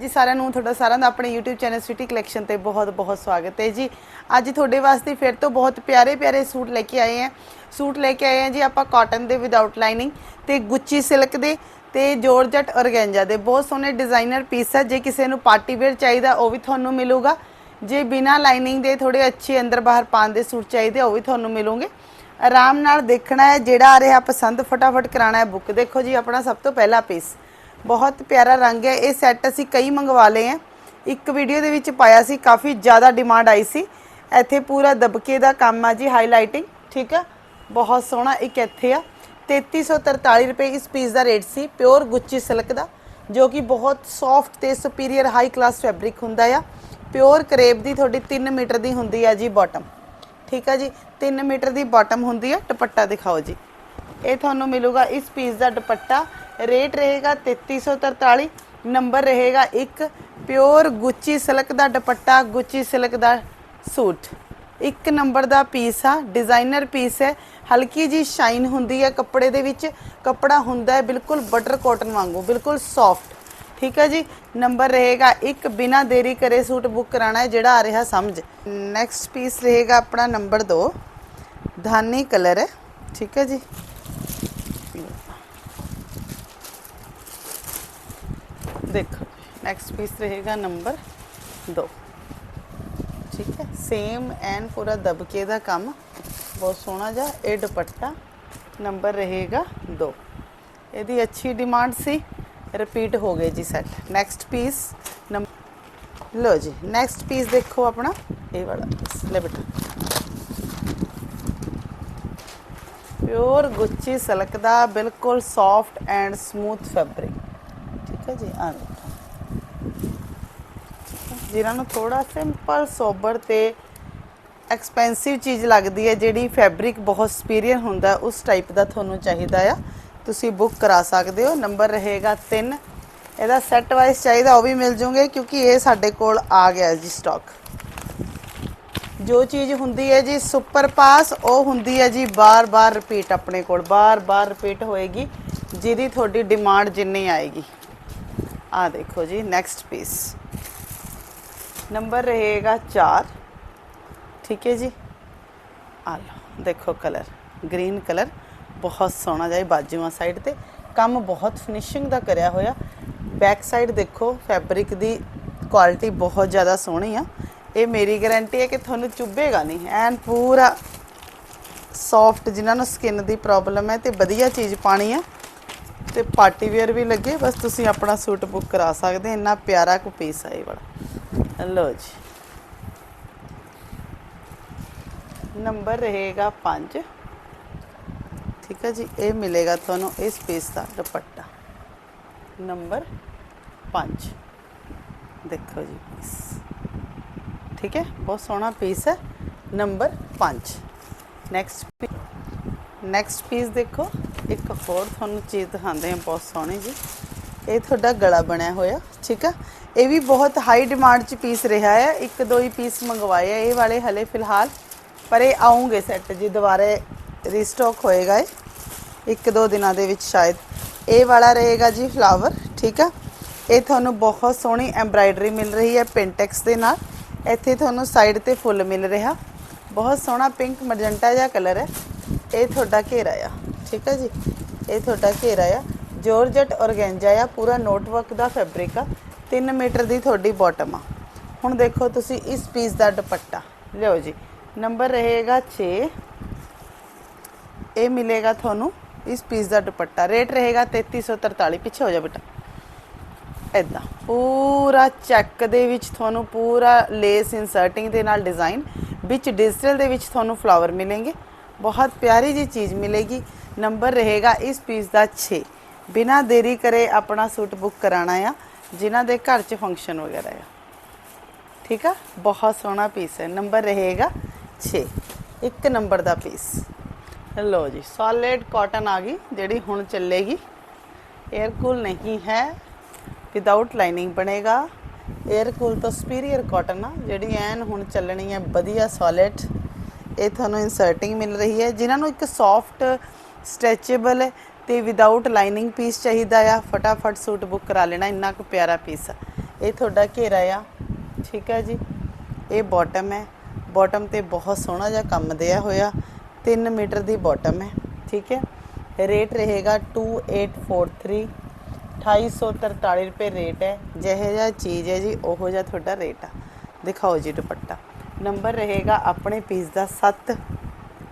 ਜੀ ਸਾਰਿਆਂ ਨੂੰ ਤੁਹਾਡਾ ਸਾਰਿਆਂ ਦਾ ਆਪਣੇ YouTube ਚੈਨਲ ਸਿਟੀ ਕਲੈਕਸ਼ਨ ਤੇ ਬਹੁਤ-ਬਹੁਤ ਸਵਾਗਤ ਹੈ ਜੀ। ਅੱਜ ਤੁਹਾਡੇ ਵਾਸਤੇ ਫਿਰ ਤੋਂ ਬਹੁਤ ਪਿਆਰੇ-ਪਿਆਰੇ ਸੂਟ ਲੈ ਕੇ ਆਏ ਹਾਂ। ਸੂਟ ਲੈ ਕੇ ਆਏ ਹਾਂ ਜੀ ਆਪਾਂ ਕਾਟਨ ਦੇ ਵਿਦਆਊਟ ਲਾਈਨਿੰਗ ਤੇ ਗੁੱਚੀ ਸਿਲਕ ਦੇ ਤੇ ਜੋਰਜਟ ਔਰਗੈਂਜਾ ਦੇ। ਬਹੁਤ ਸੋਹਣੇ ਡਿਜ਼ਾਈਨਰ ਪੀਸ ਹੈ ਜੇ ਕਿਸੇ ਨੂੰ ਪਾਰਟੀ ਵੇਅਰ ਚਾਹੀਦਾ ਉਹ ਵੀ ਤੁਹਾਨੂੰ ਮਿਲੂਗਾ। ਜੇ ਬਿਨਾ ਲਾਈਨਿੰਗ ਦੇ ਥੋੜੇ ਅੱਛੇ ਅੰਦਰ ਬਾਹਰ ਪਾਉਣ ਦੇ ਸੂਟ ਚਾਹੀਦੇ ਉਹ ਵੀ ਤੁਹਾਨੂੰ ਮਿਲੂਗੇ। ਆਰਾਮ ਨਾਲ ਦੇਖਣਾ ਹੈ, ਜਿਹੜਾ ਆ ਰਿਹਾ ਪਸੰਦ ਫਟਾਫਟ ਕਰਾਣਾ ਹੈ। ਬੁੱਕ ਦੇਖੋ ਜੀ ਆਪਣਾ ਸਭ ਤੋਂ ਪਹਿਲਾ ਪੀਸ ਬਹੁਤ ਪਿਆਰਾ ਰੰਗ ਹੈ। ਇਹ ਸੈੱਟ ਅਸੀਂ ਕਈ ਮੰਗਵਾ ਲਏ ਆ ਇੱਕ ਵੀਡੀਓ ਦੇ ਵਿੱਚ ਪਾਇਆ ਸੀ, ਕਾਫੀ ਜ਼ਿਆਦਾ ਡਿਮਾਂਡ ਆਈ ਸੀ। ਇੱਥੇ ਪੂਰਾ ਦਬਕੇ ਦਾ ਕੰਮ ਆ ਜੀ ਹਾਈਲਾਈਟਿੰਗ ਠੀਕ ਆ? ਬਹੁਤ ਸੋਹਣਾ ਇੱਕ ਇੱਥੇ ਆ। 3343 ਰੁਪਏ ਇਸ ਪੀਸ ਦਾ ਰੇਟ ਸੀ ਪਿਓਰ ਗੁੱਚੀ ਸਿਲਕ ਦਾ, ਜੋ ਕਿ ਬਹੁਤ ਸੌਫਟ ਤੇ ਸੁਪੀਰੀਅਰ ਹਾਈ ਕਲਾਸ ਫੈਬਰਿਕ ਹੁੰਦਾ ਆ। ਪਿਓਰ ਕਰੇਬ ਦੀ ਤੁਹਾਡੀ 3 ਮੀਟਰ ਦੀ ਹੁੰਦੀ ਆ ਜੀ ਬਾਟਮ ਠੀਕ ਆ ਜੀ? 3 ਮੀਟਰ ਦੀ ਬਾਟਮ ਹੁੰਦੀ ਆ, ਦੁਪੱਟਾ ਦਿਖਾਓ ਜੀ। ਇਹ ਤੁਹਾਨੂੰ ਮਿਲੂਗਾ ਇਸ ਪੀਸ ਦਾ ਦੁਪੱਟਾ। ਰੇਟ ਰਹੇਗਾ 3343 ਨੰਬਰ ਰਹੇਗਾ 1 ਪਿਓਰ ਗੁੱਚੀ ਸਿਲਕ ਦਾ ਦੁਪੱਟਾ, ਗੁੱਚੀ ਸਿਲਕ ਦਾ ਸੂਟ। ਇੱਕ ਨੰਬਰ ਦਾ ਪੀਸ ਆ ਡਿਜ਼ਾਈਨਰ ਪੀਸ ਹੈ, ਹਲਕੀ ਜੀ ਸ਼ਾਈਨ ਹੁੰਦੀ ਹੈ ਕੱਪੜੇ ਦੇ ਵਿੱਚ, ਕੱਪੜਾ ਹੁੰਦਾ ਹੈ ਬਿਲਕੁਲ ਬਟਰ ਕਾਟਨ ਵਾਂਗੂ, ਬਿਲਕੁਲ ਸੌਫਟ ਠੀਕ ਹੈ ਜੀ? ਨੰਬਰ ਰਹੇਗਾ ਇੱਕ, ਬਿਨਾ ਦੇਰੀ ਕਰੇ ਸੂਟ ਬੁੱਕ ਕਰਾਣਾ ਹੈ, ਜਿਹੜਾ ਆ ਰਿਹਾ ਸਮਝ। ਨੈਕਸਟ ਪੀਸ ਰਹੇਗਾ ਆਪਣਾ ਨੰਬਰ 2 ਧਾਨੀ ਕਲਰ ਹੈ। ਠੀਕ ਹੈ ਜੀ? ਦੇਖੋ ਨੈਕਸਟ ਪੀਸ ਰਹੇਗਾ ਨੰਬਰ 2 ਠੀਕ ਹੈ ਸੇਮ ਐਨ ਪੂਰਾ ਦਬਕੇ ਦਾ ਕੰਮ। ਬਹੁਤ ਸੋਹਣਾ ਜਿਹਾ ਇਹ ਦੁਪੱਟਾ ਨੰਬਰ ਰਹੇਗਾ 2 ਇਹਦੀ ਅੱਛੀ ਡਿਮਾਂਡ ਸੀ ਰਿਪੀਟ ਹੋ ਗਏ ਜੀ ਸੈੱਟ ਨੈਕਸਟ ਪੀਸ ਲੋ ਜੀ ਨੈਕਸਟ ਪੀਸ ਦੇਖੋ ਆਪਣਾ ਇਹ ਵਾਲਾ piece, ਲੈ ਬੇਟਾ। ਪਿਓਰ ਗੁੱਚੀ ਸਿਲਕ ਦਾ ਬਿਲਕੁਲ ਸੌਫਟ ਐਂਡ ਸਮੂਥ ਫੈਬਰਿਕ ਠੀਕ ਹੈ ਜੀ, ਆ ਦੇਖੋ। ਜਿਨ੍ਹਾਂ ਨੂੰ ਥੋੜਾ ਸਿੰਪਲ ਸੋਬਰ ਤੇ ਐਕਸਪੈਂਸਿਵ ਚੀਜ਼ ਲੱਗਦੀ ਹੈ, ਜਿਹੜੀ ਫੈਬਰਿਕ ਬਹੁਤ ਸੁਪੀਰੀਅਰ ਹੁੰਦਾ, ਉਸ ਟਾਈਪ ਦਾ ਤੁਹਾਨੂੰ ਚਾਹੀਦਾ ਆ। ਤੁਸੀਂ ਬੁੱਕ ਕਰਾ ਸਕਦੇ ਹੋ। ਨੰਬਰ ਰਹੇਗਾ 3 ਇਹਦਾ ਸੈੱਟ ਵਾਈਜ਼ ਚਾਹੀਦਾ, ਉਹ ਵੀ ਮਿਲ ਜੂਗੇ, ਕਿਉਂਕਿ ਇਹ ਸਾਡੇ ਕੋਲ ਆ ਗਿਆ ਜੀ ਸਟਾਕ ਜੋ ਚੀਜ਼ ਹੁੰਦੀ ਹੈ ਜੀ ਸੁਪਰ ਪਾਸ ਉਹ ਹੁੰਦੀ ਹੈ ਜੀ ਬਾਰ-ਬਾਰ ਰਿਪੀਟ ਆਪਣੇ ਕੋਲ। ਬਾਰ-ਬਾਰ ਰਿਪੀਟ ਹੋਏਗੀ, ਜਿਹਦੀ ਤੁਹਾਡੀ ਡਿਮਾਂਡ ਜਿੰਨੀ ਆਏਗੀ। ਆ ਦੇਖੋ ਜੀ ਨੈਕਸਟ ਪੀਸ ਨੰਬਰ ਰਹੇਗਾ 4 ਠੀਕ ਹੈ ਜੀ? ਆ ਲਓ, ਦੇਖੋ ਕਲਰ ਗ੍ਰੀਨ ਕਲਰ ਬਹੁਤ ਸੋਹਣਾ ਜਿਹਾ ਇਹ ਬਾਜੂਆਂ ਸਾਈਡ ਤੇ। ਕੰਮ ਬਹੁਤ ਫਿਨਿਸ਼ਿੰਗ ਦਾ ਕਰਿਆ ਹੋਇਆ। ਬੈਕ ਸਾਈਡ ਦੇਖੋ ਫੈਬਰਿਕ ਦੀ ਕੁਆਲਿਟੀ ਬਹੁਤ ਜ਼ਿਆਦਾ ਸੋਹਣੀ ਆ। ਇਹ ਮੇਰੀ ਗਾਰੰਟੀ ਹੈ ਕਿ ਤੁਹਾਨੂੰ ਚੁੱਭੇਗਾ ਨਹੀਂ। ਐਨ ਪੂਰਾ ਸੌਫਟ ਜਿਨ੍ਹਾਂ ਨੂੰ ਸਕਿਨ ਦੀ ਪ੍ਰੋਬਲਮ ਹੈ ਤੇ ਵਧੀਆ ਚੀਜ਼ ਪਾਣੀ ਆ। ਤੇ ਪਾਰਟੀ ਵੇਅਰ ਵੀ ਲੱਗੇ, ਬਸ ਤੁਸੀਂ ਆਪਣਾ ਸੂਟ ਬੁੱਕ ਕਰਾ ਸਕਦੇ ਇੰਨਾ ਪਿਆਰਾ ਕੋ ਪੀਸ ਆ ਇਹ ਵਾਲਾ। ਲਓ ਜੀ। ਨੰਬਰ ਰਹੇਗਾ 5 ਠੀਕ ਹੈ ਜੀ, ਇਹ ਮਿਲੇਗਾ ਤੁਹਾਨੂੰ ਇਸ ਪੀਸ ਦਾ ਦੁਪੱਟਾ। ਨੰਬਰ 5 ਦੇਖੋ ਜੀ ਪੀਸ ਠੀਕ ਹੈ, ਬਹੁਤ ਸੋਹਣਾ ਪੀਸ ਹੈ। ਨੰਬਰ 5 ਨੈਕਸਟ ਨੈਕਸਟ ਪੀਸ ਦੇਖੋ, ਇੱਕ ਹੋਰ ਤੁਹਾਨੂੰ ਚੀਜ਼ ਦਿਖਾਉਂਦੇ ਹਾਂ, ਬਹੁਤ ਸੋਹਣੀ ਜੀ। ਇਹ ਤੁਹਾਡਾ ਗਲਾ ਬਣਿਆ ਹੋਇਆ, ਠੀਕ ਆ? ਇਹ ਵੀ ਬਹੁਤ ਹਾਈ ਡਿਮਾਂਡ ਚ ਪੀਸ ਰਿਹਾ ਹੈ। ਇੱਕ, ਦੋ ਹੀ ਪੀਸ ਮੰਗਵਾਏ ਆ, ਇਹ ਵਾਲੇ ਹਲੇ ਫਿਲਹਾਲ, ਪਰ ਇਹ ਆਉਂਗੇ ਸੈੱਟ ਜੀ, ਦੁਬਾਰੇ ਰੀਸਟਾਕ ਹੋਏਗਾ ਇਹ। ਇੱਕ, ਦੋ ਦਿਨਾਂ ਦੇ ਵਿੱਚ ਸ਼ਾਇਦ। ਇਹ ਵਾਲਾ ਰਹੇਗਾ ਜੀ ਫਲਾਵਰ ਠੀਕ ਆ? ਇਹ ਤੁਹਾਨੂੰ ਬਹੁਤ ਸੋਹਣੀ ਐਮਬਰਾਇਡਰੀ ਮਿਲ ਰਹੀ ਹੈ ਪਿੰਟੈਕਸ ਦੇ ਨਾਲ। ਇੱਥੇ ਤੁਹਾਨੂੰ ਸਾਈਡ ਤੇ ਫੁੱਲ ਮਿਲ ਰਿਹਾ। ਬਹੁਤ ਸੋਹਣਾ ਪਿੰਕ ਮੈਜੈਂਟਾ ਜਿਹਾ ਕਲਰ ਹੈ। ਇਹ ਤੁਹਾਡਾ ਘੇਰਾ ਆ, ਠੀਕ ਹੈ ਜੀ? ਇਹ ਤੁਹਾਡਾ ਘੇਰਾ ਆ। ਜੋਰਜਟ ਔਰਗੈਂਜਾ ਆ, ਪੂਰਾ ਨੋਟਵਰਕ ਦਾ ਫੈਬਰਿਕ ਆ 3 ਮੀਟਰ ਦੀ ਤੁਹਾਡੀ ਬਾਟਮ ਆ। ਹੁਣ ਦੇਖੋ ਤੁਸੀਂ ਇਸ ਪੀਸ ਦਾ ਦੁਪੱਟਾ। ਲਿਓ ਜੀ ਨੰਬਰ ਰਹੇਗਾ 6 ਇਹ ਮਿਲੇਗਾ ਤੁਹਾਨੂੰ ਇਸ ਪੀਸ ਦਾ ਦੁਪੱਟਾ। ਰੇਟ ਰਹੇਗਾ 3343 ਪਿੱਛੇ ਹੋ ਜਾ ਬੇਟਾ। ਇਦਾਂ ਪੂਰਾ ਚੈੱਕ ਦੇ ਵਿੱਚ ਤੁਹਾਨੂੰ ਪੂਰਾ ਲੇਸ ਇਨਸਰਟਿੰਗ ਦੇ ਨਾਲ ਡਿਜ਼ਾਈਨ ਵਿੱਚ ਡਿਜੀਟਲ ਦੇ ਵਿੱਚ ਤੁਹਾਨੂੰ ਫਲਾਵਰ ਮਿਲेंगे ਬਹੁਤ ਪਿਆਰੀ ਜੀ ਚੀਜ਼ ਮਿਲੇਗੀ। ਨੰਬਰ ਰਹੇਗਾ ਇਸ ਪੀਸ ਦਾ 6 ਬਿਨਾ ਦੇਰੀ ਕਰੇ ਆਪਣਾ ਸੂਟ ਬੁੱਕ ਕਰਾਣਾ ਆ, ਜਿਨ੍ਹਾਂ ਦੇ ਘਰ 'ਚ ਫੰਕਸ਼ਨ ਵਗੈਰਾ ਆ। ਠੀਕ ਆ? ਬਹੁਤ ਸੋਹਣਾ ਪੀਸ ਹੈ। ਨੰਬਰ ਰਹੇਗਾ 6 ਇੱਕ ਨੰਬਰ ਦਾ ਪੀਸ ਲਓ ਜੀ ਸੋਲਿਡ ਕਾਟਨ ਆ ਗਈ, ਜਿਹੜੀ ਹੁਣ ਚੱਲੇਗੀ। 에ਅਰ ਕੂਲ ਨਹੀਂ ਹੈ। ਵਿਦਆਊਟ ਲਾਈਨਿੰਗ ਬਣੇਗਾ। 에ਅਰ ਕੂਲ ਤੋਂ ਸੁਪੀਰੀਅਰ ਕਾਟਨ ਆ, ਜਿਹੜੀ ਐਨ ਹੁਣ ਚੱਲਣੀ ਹੈ, ਵਧੀਆ ਸੋਲਿਡ ਇਹ ਤੁਹਾਨੂੰ ਇਨਸਰਟਿੰਗ ਮਿਲ ਰਹੀ ਹੈ, ਜਿਨ੍ਹਾਂ ਨੂੰ ਇੱਕ ਸੌਫਟ ਸਟ੍ਰੈਚੇਬਲ ਤੇ ਵਿਦਆਊਟ ਲਾਈਨਿੰਗ ਪੀਸ ਚਾਹੀਦਾ ਆ। ਫਟਾਫਟ ਸੂਟ ਬੁੱਕ ਕਰਾ ਲੈਣਾ, ਇੰਨਾ ਕੁ ਪਿਆਰਾ ਪੀਸ ਆ। ਇਹ ਤੁਹਾਡਾ ਘੇਰਾ ਆ, ਠੀਕ ਹੈ ਜੀ? ਇਹ ਬਾਟਮ ਹੈ। ਬਾਟਮ ਤੇ ਬਹੁਤ ਸੋਹਣਾ ਜਿਹਾ ਕੰਮ ਦਿਆ ਹੋਇਆ। 3 ਮੀਟਰ ਦੀ ਬਾਟਮ ਹੈ, ਠੀਕ ਹੈ? ਰੇਟ ਰਹੇਗਾ 2843 2843 ਰੁਪਏ ਰੇਟ ਹੈ। ਜਿਹੇ ਜਿਹਾ ਚੀਜ਼ ਹੈ ਜੀ, ਉਹੋ ਜਿਹਾ ਤੁਹਾਡਾ ਰੇਟ ਆ। ਦਿਖਾਓ ਜੀ ਦੁਪੱਟਾ। ਨੰਬਰ ਰਹੇਗਾ ਆਪਣੇ ਪੀਸ ਦਾ 7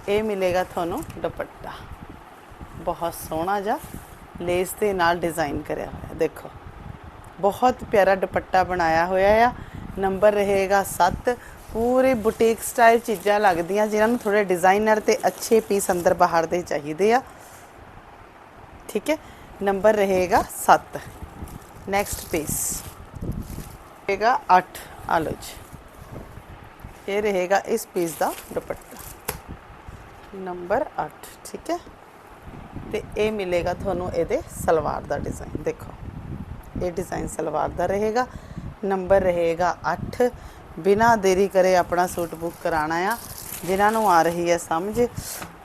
ਇਹ ਮਿਲੇਗਾ ਤੁਹਾਨੂੰ ਦੁਪੱਟਾ। ਬਹੁਤ ਸੋਹਣਾ ਜਿਹਾ ਲੇਸ ਦੇ ਨਾਲ ਡਿਜ਼ਾਈਨ ਕਰਿਆ ਹੋਇਆ ਦੇਖੋ। ਬਹੁਤ ਪਿਆਰਾ ਦੁਪੱਟਾ ਬਣਾਇਆ ਹੋਇਆ ਆ। ਨੰਬਰ ਰਹੇਗਾ 7 ਪੂਰੇ ਬੁਟੀਕ ਸਟਾਈਲ ਚੀਜ਼ਾਂ ਲੱਗਦੀਆਂ ਜਿਨ੍ਹਾਂ ਨੂੰ ਥੋੜੇ ਡਿਜ਼ਾਈਨਰ ਤੇ ਅੱਛੇ ਪੀਸ ਅੰਦਰ ਬਾਹਰ ਦੇ ਚਾਹੀਦੇ ਆ। ਠੀਕ ਹੈ? ਨੰਬਰ ਰਹੇਗਾ 7 ਨੈਕਸਟ ਪੀਸ ਰਹੇਗਾ 8 ਆ ਲਓ ਜੀ। ਇਹ ਰਹੇਗਾ ਇਸ ਪੀਸ ਦਾ ਦੁਪੱਟਾ। ਨੰਬਰ 8 ਠੀਕ ਹੈ? ਤੇ ਇਹ ਮਿਲੇਗਾ ਤੁਹਾਨੂੰ ਇਹਦੇ ਸਲਵਾਰ ਦਾ ਡਿਜ਼ਾਈਨ ਦੇਖੋ। ਇਹ ਡਿਜ਼ਾਈਨ ਸਲਵਾਰ ਦਾ ਰਹੇਗਾ। ਨੰਬਰ ਰਹੇਗਾ 8 ਬਿਨਾ ਦੇਰੀ ਕਰੇ ਆਪਣਾ ਸੂਟ ਬੁੱਕ ਕਰਾਣਾ ਆ। ਜਿਨ੍ਹਾਂ ਨੂੰ ਆ ਰਹੀ ਹੈ ਸਮਝ।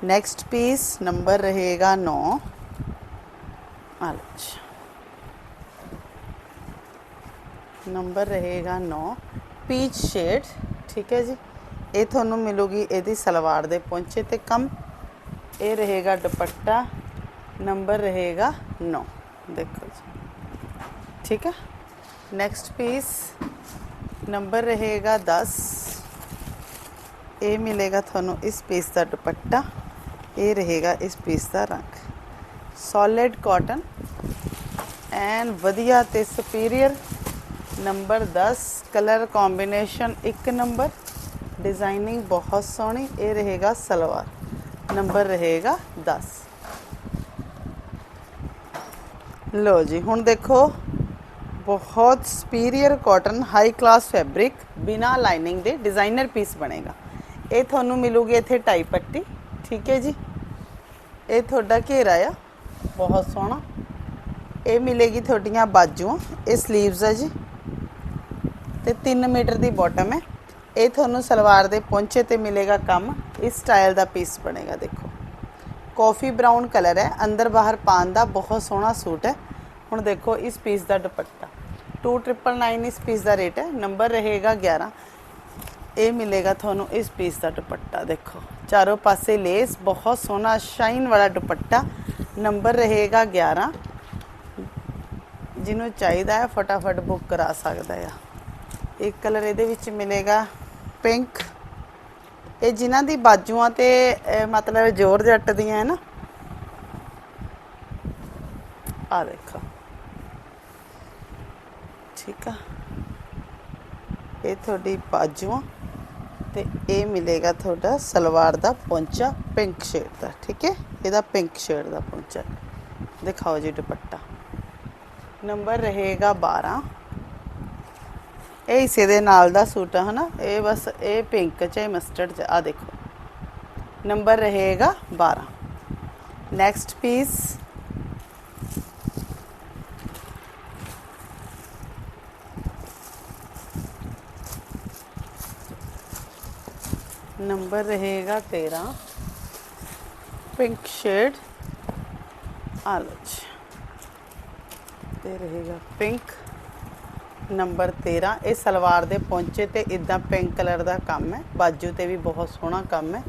ਨੈਕਸਟ ਪੀਸ ਨੰਬਰ ਰਹੇਗਾ 9 ਆ ਨੰਬਰ ਰਹੇਗਾ 9 ਪੀਚ ਸ਼ੇਡ ਠੀਕ ਹੈ ਜੀ। ਇਹ ਤੁਹਾਨੂੰ ਮਿਲੂਗੀ ਇਹਦੀ ਸਲਵਾਰ ਦੇ ਪਹੁੰਚੇ ਤੇ ਕੰਮ। ਇਹ ਰਹੇਗਾ ਦੁਪੱਟਾ। ਨੰਬਰ ਰਹੇਗਾ 9 ਦੇਖੋ ਜੀ। ਠੀਕ ਹੈ। ਨੈਕਸਟ ਪੀਸ ਨੰਬਰ ਰਹੇਗਾ 10 ਇਹ ਮਿਲੇਗਾ ਤੁਹਾਨੂੰ ਇਸ ਪੀਸ ਦਾ ਦੁਪੱਟਾ। ਇਹ ਰਹੇਗਾ ਇਸ ਪੀਸ ਦਾ ਰੰਗ। ਸੋਲਿਡ ਕਾਟਨ ਐਂਡ ਵਧੀਆ ਤੇ ਸੁਪੀਰੀਅਰ ਨੰਬਰ 10 ਕਲਰ ਕੰਬੀਨੇਸ਼ਨ ਇੱਕ ਨੰਬਰ ਡਿਜ਼ਾਈਨਿੰਗ ਬਹੁਤ ਸੋਹਣੀ, ਇਹ ਰਹੇਗਾ ਸਲਵਾਰ। ਨੰਬਰ ਰਹੇਗਾ 10 ਲੋ ਜੀ, ਹੁਣ ਦੇਖੋ, ਬਹੁਤ superior cotton high class fabric ਬਿਨਾ ਲਾਈਨਿੰਗ ਦੇ ਡਿਜ਼ਾਈਨਰ ਪੀਸ ਬਣੇਗਾ। ਇਹ ਤੁਹਾਨੂੰ ਮਿਲੂਗੀ ਇੱਥੇ ਟਾਈ ਪੱਟੀ, ਠੀਕ ਹੈ ਜੀ? ਇਹ ਤੁਹਾਡਾ ਘੇਰਾ ਆ, ਬਹੁਤ ਸੋਹਣਾ। ਇਹ ਮਿਲੇਗੀ ਤੁਹਾਡੀਆਂ ਬਾਜੂਆਂ, ਇਹ ਸਲੀਵਸ ਹੈ ਜੀ। ਤੇ 3 ਮੀਟਰ ਦੀ ਬਾਟਮ ਹੈ। ਇਹ ਤੁਹਾਨੂੰ ਸਲਵਾਰ ਦੇ ਪੌਂਚੇ ਤੇ ਮਿਲੇਗਾ ਕੰਮ। ਇਸ ਸਟਾਈਲ ਦਾ ਪੀਸ ਬਣੇਗਾ, ਦੇਖੋ। ਕਾਫੀ ਬ੍ਰਾਊਨ ਕਲਰ ਹੈ। ਅੰਦਰ ਬਾਹਰ ਪਾਣ ਦਾ ਬਹੁਤ ਸੋਹਣਾ ਸੂਟ ਹੈ। ਹੁਣ ਦੇਖੋ ਇਸ ਪੀਸ ਦਾ ਦੁਪੱਟਾ। 2999 ਇਸ ਪੀਸ ਦਾ ਰੇਟ ਹੈ। ਨੰਬਰ ਰਹੇਗਾ 11 ਇਹ ਮਿਲੇਗਾ ਤੁਹਾਨੂੰ ਇਸ ਪੀਸ ਦਾ ਦੁਪੱਟਾ, ਦੇਖੋ। ਚਾਰੋਂ ਪਾਸੇ ਲੇਸ ਬਹੁਤ ਸੋਹਣਾ ਸ਼ਾਈਨ ਵਾਲਾ ਦੁਪੱਟਾ। ਨੰਬਰ ਰਹੇਗਾ 11 ਜਿਹਨੂੰ ਚਾਹੀਦਾ ਹੈ, ਫਟਾਫਟ ਬੁੱਕ ਕਰਾ ਸਕਦਾ ਆ। ਇੱਕ ਕਲਰ ਇਹਦੇ ਵਿੱਚ ਮਿਲੇਗਾ ਪਿੰਕ। ਇਹ ਜਿਨ੍ਹਾਂ ਦੀ ਬਾਜੂਆਂ ਤੇ ਮਤਲਬ ਜ਼ੋਰ ਜੱਟ ਦੀਆਂ ਹੈ ਨਾ। ਆ ਦੇਖੋ। ਠੀਕ ਆ। ਇਹ ਤੁਹਾਡੀ ਬਾਜੂਆਂ ਤੇ ਇਹ ਮਿਲੇਗਾ ਤੁਹਾਡਾ ਸਲਵਾਰ ਦਾ ਪੌਂਚਾ ਪਿੰਕ ਸ਼ੇਡ ਦਾ, ਠੀਕ ਹੈ? ਇਹਦਾ ਪਿੰਕ ਸ਼ੇਡ ਦਾ ਪੌਂਚਾ। ਦਿਖਾਓ ਜੀ ਦੁਪੱਟਾ। ਨੰਬਰ ਰਹੇਗਾ 12 ਇਹ ਇਸੇ ਦੇ ਨਾਲ ਦਾ ਸੂਟ ਹੈ ਹਨਾ? ਇਹ ਬਸ ਇਹ ਪਿੰਕ ਚ ਹੈ ਮਸਟਰਡ ਚ, ਆ ਦੇਖੋ। ਨੰਬਰ ਰਹੇਗਾ 12 ਨੈਕਸਟ ਪੀਸ ਨੰਬਰ ਰਹੇਗਾ 13 ਪਿੰਕ ਸ਼ੇਡ ਆਲਚ ਲਓ ਤੇ ਰਹੇਗਾ ਪਿੰਕ ਨੰਬਰ 13 ਇਹ ਸਲਵਾਰ ਦੇ ਪੌਂਚੇ ਤੇ ਇਦਾਂ ਪਿੰਕ ਕਲਰ ਦਾ ਕੰਮ ਹੈ। ਬਾਜੂ ਤੇ ਵੀ ਬਹੁਤ ਸੋਹਣਾ ਕੰਮ ਹੈ।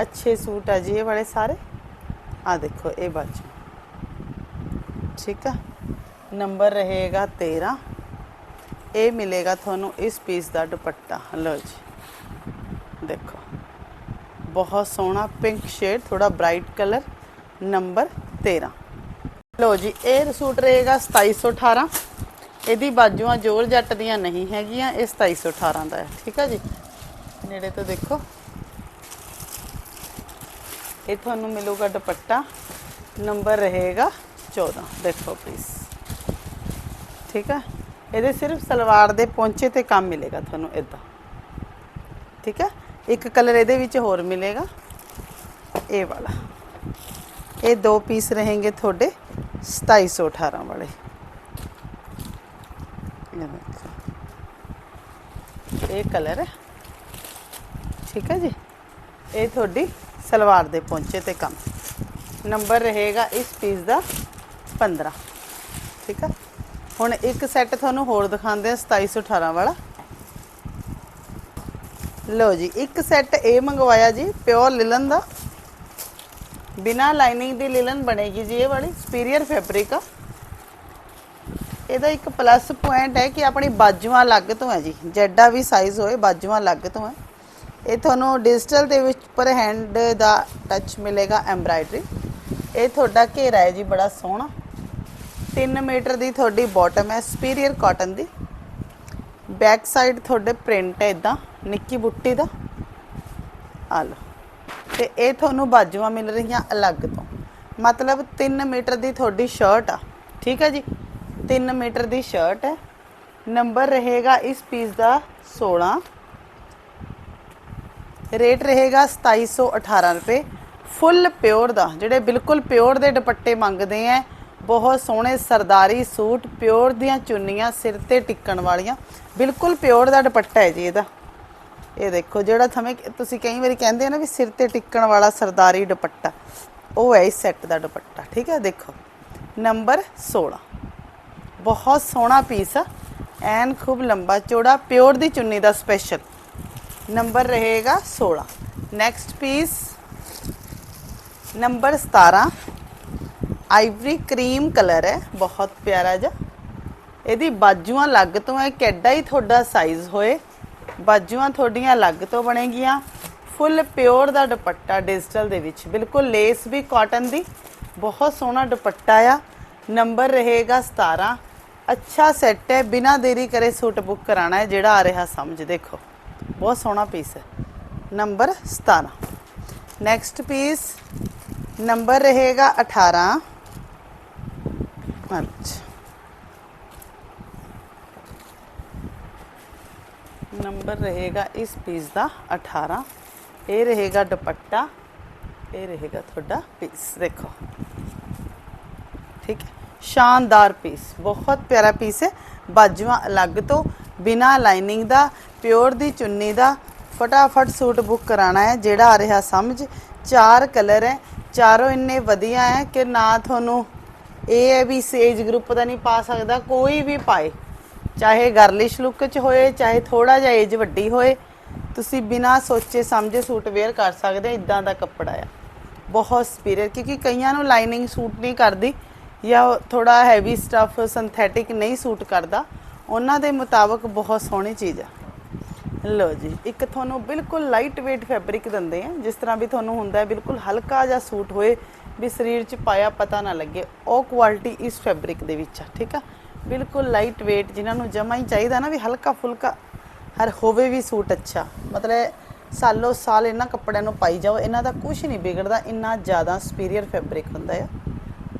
ਅੱਛੇ ਸੂਟ ਆ ਜੀ ਇਹ ਵਾਲੇ ਸਾਰੇ। ਆ ਦੇਖੋ, ਇਹ ਬਾਜੂ। ਠੀਕ ਆ? ਨੰਬਰ ਰਹੇਗਾ 13 ਇਹ ਮਿਲੇਗਾ ਤੁਹਾਨੂੰ ਇਸ ਪੀਸ ਦਾ ਦੁਪੱਟਾ। ਲਓ ਜੀ। ਦੇਖੋ। ਬਹੁਤ ਸੋਹਣਾ ਪਿੰਕ ਸ਼ੇਡ ਥੋੜਾ ਬ੍ਰਾਈਟ ਕਲਰ ਨੰਬਰ 13 ਲਓ ਜੀ, ਇਹ ਸੂਟ ਰਹੇਗਾ 2718 ਇਹਦੀ ਬਾਜੂਆਂ ਜੋਰ ਜੱਟ ਦੀਆਂ ਨਹੀਂ ਹੈਗੀਆਂ, ਇਹ 2718 ਦਾ ਹੈ, ਠੀਕ ਹੈ ਜੀ? ਨੇੜੇ ਤੋਂ ਦੇਖੋ। ਇਹ ਤੁਹਾਨੂੰ ਮਿਲੂਗਾ ਦੁਪੱਟਾ, ਨੰਬਰ ਰਹੇਗਾ 14 ਦੇਖੋ ਪਲੀਜ਼ ਠੀਕ ਹੈ ਇਹਦੇ ਸਿਰਫ ਸਲਵਾਰ ਦੇ ਪੌਂਚੇ ਤੇ ਕੰਮ ਮਿਲੇਗਾ ਤੁਹਾਨੂੰ ਇਦਾਂ ਠੀਕ ਹੈ ਇੱਕ ਕਲਰ ਇਹਦੇ ਵਿੱਚ ਹੋਰ ਮਿਲੇਗਾ। ਇਹ ਵਾਲਾ। ਇਹ ਦੋ ਪੀਸ ਰਹੇਗੇ ਤੁਹਾਡੇ 2718 ਵਾਲੇ। ਇਹ ਕਲਰ ਹੈ। ਠੀਕ ਹੈ ਜੀ। ਇਹ ਤੁਹਾਡੀ ਸਲਵਾਰ ਦੇ ਪੌਂਚੇ ਤੇ ਕੰਮ। ਨੰਬਰ ਰਹੇਗਾ ਇਸ ਪੀਸ ਦਾ 15 ਠੀਕ ਆ ਹੁਣ ਇੱਕ ਸੈੱਟ ਤੁਹਾਨੂੰ ਹੋਰ ਦਿਖਾਉਂਦੇ ਆ 2718 ਵਾਲਾ। ਲਓ ਜੀ, ਇੱਕ ਸੈੱਟ ਇਹ ਮੰਗਵਾਇਆ ਜੀ ਪਿਓਰ ਲਿਲਨ ਦਾ। ਬਿਨਾ ਲਾਈਨਿੰਗ ਦੀ ਲਿਲਨ ਬਣੇਗੀ ਜੀ ਇਹ ਵਾਲੀ ਸੁਪੀਰੀਅਰ ਫੈਬਰਿਕ ਆ। ਇਹਦਾ ਇੱਕ ਪਲੱਸ ਪੁਆਇੰਟ ਹੈ ਕਿ ਆਪਣੀ ਬਾਜੂਆਂ ਅਲੱਗ ਤੋਂ ਹੈ ਜੀ। ਜੈਡਾ ਵੀ ਸਾਈਜ਼ ਹੋਏ, ਬਾਜੂਆਂ ਅਲੱਗ ਤੋਂ ਹੈ। ਇਹ ਤੁਹਾਨੂੰ ਡਿਜੀਟਲ ਦੇ ਵਿੱਚ ਪਰ ਹੈਂਡ ਦਾ ਟੱਚ ਮਿਲੇਗਾ ਐਮਬਰਾਇਡਰੀ ਇਹ ਤੁਹਾਡਾ ਘੇਰਾ ਹੈ ਜੀ, ਬੜਾ ਸੋਹਣਾ। 3 ਮੀਟਰ ਦੀ ਤੁਹਾਡੀ ਬਾਟਮ ਹੈ ਸੁਪੀਰੀਅਰ ਕਾਟਨ ਦੀ। ਬੈਕ ਸਾਈਡ ਤੁਹਾਡੇ ਪ੍ਰਿੰਟ ਹੈ ਇਦਾਂ ਨਿੱਕੀ ਬੁੱਟੀ ਦਾ। ਆ ਲਓ। ਤੇ ਇਹ ਤੁਹਾਨੂੰ ਬਾਜੂਆਂ ਮਿਲ ਰਹੀਆਂ ਅਲੱਗ ਤੋਂ। ਮਤਲਬ 3 ਮੀਟਰ ਦੀ ਤੁਹਾਡੀ ਸ਼ਰਟ ਆ। ਠੀਕ ਹੈ ਜੀ? 3 ਮੀਟਰ ਦੀ ਸ਼ਰਟ ਹੈ। ਨੰਬਰ ਰਹੇਗਾ ਇਸ ਪੀਸ ਦਾ 16 ਰੇਟ ਰਹੇਗਾ 2718 ਰੁਪਏ। ਫੁੱਲ ਪਿਓਰ ਦਾ, ਜਿਹੜੇ ਬਿਲਕੁਲ ਪਿਓਰ ਦੇ ਦੁਪੱਟੇ ਮੰਗਦੇ ਆ ਬਹੁਤ ਸੋਹਣੇ ਸਰਦਾਰੀ ਸੂਟ, ਪਿਓਰ ਦੀਆਂ ਚੁੰਨੀਆਂ, ਸਿਰ ਤੇ ਟਿੱਕਣ ਵਾਲੀਆਂ। ਬਿਲਕੁਲ ਪਿਓਰ ਦਾ ਦੁਪੱਟਾ ਹੈ ਜੀ ਇਹਦਾ। ਇਹ ਦੇਖੋ, ਜਿਹੜਾ ਥਮੇ ਤੁਸੀਂ ਕਈ ਵਾਰੀ ਕਹਿੰਦੇ ਆ ਨਾ ਵੀ ਸਿਰ ਤੇ ਟਿੱਕਣ ਵਾਲਾ ਸਰਦਾਰੀ ਦੁਪੱਟਾ। ਉਹ ਹੈ ਇਸ ਸੈੱਟ ਦਾ ਦੁਪੱਟਾ, ਠੀਕ ਹੈ, ਦੇਖੋ। ਨੰਬਰ 16 ਬਹੁਤ ਸੋਹਣਾ ਪੀਸ ਆ। ਐਨ ਖੂਬ ਲੰਬਾ ਚੌੜਾ, ਪਿਓਰ ਦੀ ਚੁੰਨੀ ਦਾ ਸਪੈਸ਼ਲ ਨੰਬਰ ਰਹੇਗਾ 16 next piece number 17 ivory cream colour ਹੈ, ਬਹੁਤ ਪਿਆਰਾ ਜਿਹਾ। ਇਹਦੀ ਬਾਜੂਆਂ ਅਲੱਗ ਤੋਂ ਹੈ ਕਿੱਡਾ ਹੀ ਤੁਹਾਡਾ ਸਾਈਜ਼ ਹੋਏ। ਬਾਜੂਆਂ ਤੁਹਾਡੀਆਂ ਅਲੱਗ ਤੋਂ ਬਣੇਗੀਆਂ। ਫੁੱਲ ਪਿਓਰ ਦਾ ਦੁਪੱਟਾ ਡਿਜੀਟਲ ਦੇ ਵਿੱਚ। ਬਿਲਕੁਲ ਲੇਸ ਵੀ ਕਾਟਨ ਦੀ। ਬਹੁਤ ਸੋਹਣਾ ਦੁਪੱਟਾ ਆ। ਨੰਬਰ ਰਹੇਗਾ 17 ਅੱਛਾ ਸੈੱਟ ਹੈ ਬਿਨਾ ਦੇਰੀ ਕਰੇ ਸੂਟ ਬੁੱਕ ਕਰਾਣਾ ਹੈ ਜਿਹੜਾ ਆ ਰਿਹਾ ਸਮਝ ਦੇਖੋ ਬਹੁਤ ਸੋਹਣਾ ਪੀਸ ਹੈ ਨੰਬਰ 17 ਨੈਕਸਟ ਪੀਸ ਨੰਬਰ ਰਹੇਗਾ 18 ਅੱਛਾ ਨੰਬਰ ਰਹੇਗਾ ਇਸ ਪੀਸ ਦਾ 18 ਇਹ ਰਹੇਗਾ ਦੁਪੱਟਾ ਇਹ ਰਹੇਗਾ ਤੁਹਾਡਾ ਪੀਸ ਦੇਖੋ ਠੀਕ ਹੈ ਸ਼ਾਨਦਾਰ ਪੀਸ ਬਹੁਤ ਪਿਆਰਾ ਪੀਸ ਹੈ। ਬਾਜੂਆਂ ਅਲੱਗ ਤੋਂ, ਬਿਨਾ ਲਾਈਨਿੰਗ ਦਾ ਪਿਓਰ ਦੀ ਚੁੰਨੀ ਦਾ, ਫਟਾਫਟ ਸੂਟ ਬੁੱਕ ਕਰਾਣਾ ਹੈ, ਜਿਹੜਾ ਆ ਰਿਹਾ ਸਮਝ। ਚਾਰ ਕਲਰ ਹੈ, ਚਾਰੋਂ ਇੰਨੇ ਵਧੀਆ ਹੈ ਕਿ ਨਾ ਤੁਹਾਨੂੰ ਇਹ ਹੈ ਵੀ ਸੇਜ ਗਰੁੱਪ ਦਾ ਨਹੀਂ ਪਾ ਸਕਦਾ, ਕੋਈ ਵੀ ਪਾਏ। ਚਾਹੇ ਗਰਲਿਸ਼ ਲੁੱਕ ਚ ਹੋਏ, ਚਾਹੇ ਥੋੜਾ ਜਿਹਾ ਏਜ ਵੱਡੀ ਹੋਏ, ਤੁਸੀਂ ਬਿਨਾ ਸੋਚੇ ਸਮਝੇ ਸੂਟ ਵੇਅਰ ਕਰ ਸਕਦੇ ਇਦਾਂ ਦਾ ਕੱਪੜਾ ਆ। ਬਹੁਤ ਸਪੀਰੀਅਰ ਕਿਉਂਕਿ ਕਈਆਂ ਨੂੰ ਲਾਈਨਿੰਗ ਸੂਟ ਨਹੀਂ ਕਰਦੀ। ਜਾਂ ਥੋੜਾ ਹੈਵੀ ਸਟੱਫ ਸਿੰਥੈਟਿਕ ਨਹੀਂ ਸੂਟ ਕਰਦਾ, ਉਹਨਾਂ ਦੇ ਮੁਤਾਬਕ ਬਹੁਤ ਸੋਹਣੀ ਚੀਜ਼ ਆ। ਲਓ ਜੀ, ਇੱਕ ਤੁਹਾਨੂੰ ਬਿਲਕੁਲ ਲਾਈਟ weight ਫੈਬਰਿਕ ਦਿੰਦੇ ਆ, ਜਿਸ ਤਰ੍ਹਾਂ ਵੀ ਤੁਹਾਨੂੰ ਹੁੰਦਾ ਹੈ ਬਿਲਕੁਲ ਹਲਕਾ ਜਿਹਾ ਸੂਟ ਹੋਏ, ਵੀ ਸਰੀਰ 'ਚ ਪਾਇਆ ਪਤਾ ਨਾ ਲੱਗੇ। ਉਹ ਕੁਆਲਿਟੀ ਇਸ ਫੈਬਰਿਕ ਦੇ ਵਿੱਚ ਆ, ਠੀਕ ਆ? ਬਿਲਕੁਲ ਲਾਈਟ weight, ਜਿਨ੍ਹਾਂ ਨੂੰ ਜਮਾ ਹੀ ਚਾਹੀਦਾ ਨਾ ਵੀ ਹਲਕਾ ਫੁਲਕਾ, ਹਰ ਹੋਵੇ ਵੀ ਸੂਟ ਅੱਛਾ। ਮਤਲਬ ਸਾਲੋ ਸਾਲ ਇਹਨਾਂ ਕੱਪੜਿਆਂ ਨੂੰ ਪਾਈ ਜਾਓ, ਇਹਨਾਂ ਦਾ ਕੁਝ ਨਹੀਂ ਵਿਗੜਦਾ, ਇੰਨਾ ਜ਼ਿਆਦਾ ਸੁਪੀਰੀਅਰ ਫੈਬਰਿਕ ਹੁੰਦਾ ਆ।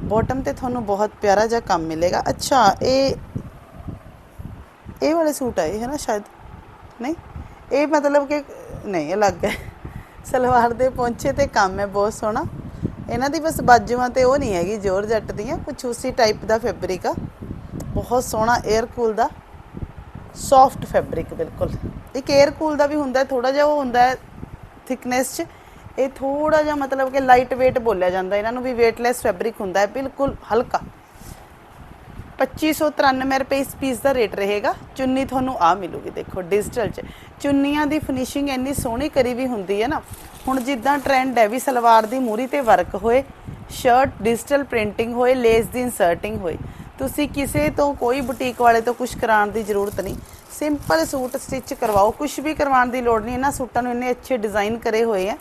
ਬਾਟਮ ਤੇ ਤੁਹਾਨੂੰ ਬਹੁਤ ਪਿਆਰਾ ਜਿਹਾ ਕੰਮ ਮਿਲੇਗਾ। ਅੱਛਾ, ਇਹ ਇਹ ਵਾਲੇ ਸੂਟ ਆਏ ਹੈ ਨਾ ਸ਼ਾਇਦ? ਨਹੀਂ? ਇਹ ਮਤਲਬ ਕਿ ਨਹੀਂ ਅਲੱਗ ਹੈ। ਸਲਵਾਰ ਦੇ ਪੌਂਚੇ ਤੇ ਕੰਮ ਹੈ, ਬਹੁਤ ਸੋਹਣਾ। ਇਹਨਾਂ ਦੀ ਬਸ ਬਾਜੂਆਂ ਤੇ ਉਹ ਨਹੀਂ ਹੈਗੀ, ਜੋਰ ਜੱਟ ਦੀਆਂ, ਕੁਛ ਉਸੇ ਟਾਈਪ ਦਾ ਫੈਬਰਿਕ ਆ। ਬਹੁਤ ਸੋਹਣਾ 에ਅਰ ਕੂਲ ਦਾ ਸੌਫਟ ਫੈਬਰਿਕ ਬਿਲਕੁਲ। ਇੱਕ 에ਅਰ ਕੂਲ ਦਾ ਵੀ ਹੁੰਦਾ ਥੋੜਾ ਜਿਹਾ ਉਹ ਹੁੰਦਾ ਥਿਕਨੈਸ 'ਚ। ਇਹ ਥੋੜਾ ਜਿਹਾ ਮਤਲਬ ਕਿ ਲਾਈਟ weight ਬੋਲਿਆ ਜਾਂਦਾ, ਇਹਨਾਂ ਨੂੰ ਵੀ weightless ਫੈਬਰਿਕ ਹੁੰਦਾ ਹੈ, ਬਿਲਕੁਲ ਹਲਕਾ। 2593 ਰੁਪਏ ਇਸ ਪੀਸ ਦਾ ਰੇਟ ਰਹੇਗਾ। ਚੁੰਨੀ ਤੁਹਾਨੂੰ ਆ ਮਿਲੂਗੀ, ਦੇਖੋ ਡਿਜੀਟਲ 'ਚ। ਚੁੰਨੀਆਂ ਦੀ ਫਿਨਿਸ਼ਿੰਗ ਇੰਨੀ ਸੋਹਣੀ ਕਰੀ ਵੀ ਹੁੰਦੀ ਹੈ ਨਾ। ਹੁਣ ਜਿੱਦਾਂ ਟ੍ਰੈਂਡ ਹੈ ਵੀ ਸਲਵਾਰ ਦੀ ਮੂਰੀ ਤੇ ਵਰਕ ਹੋਏ ਸ਼ਰਟ ਡਿਜੀਟਲ ਪ੍ਰਿੰਟਿੰਗ ਹੋਏ ਲੇਸ ਦੀ ਇਨਸਰਟਿੰਗ ਹੋਏ। ਤੁਸੀਂ ਕਿਸੇ ਤੋਂ ਕੋਈ ਬੁਟੀਕ ਵਾਲੇ ਤੋਂ ਕੁਝ ਕਰਾਉਣ ਦੀ ਜ਼ਰੂਰਤ ਨਹੀਂ। ਸਿੰਪਲ ਸੂਟ ਸਟਿਚ ਕਰਵਾਓ ਕੁਝ ਵੀ ਕਰਵਾਉਣ ਦੀ ਲੋੜ ਨਹੀਂ। ਇਹਨਾਂ ਸੂਟਾਂ ਨੂੰ ਇੰਨੇ ਅੱਛੇ ਡਿਜ਼ਾਈਨ ਕਰੇ ਹੋਏ ਆ।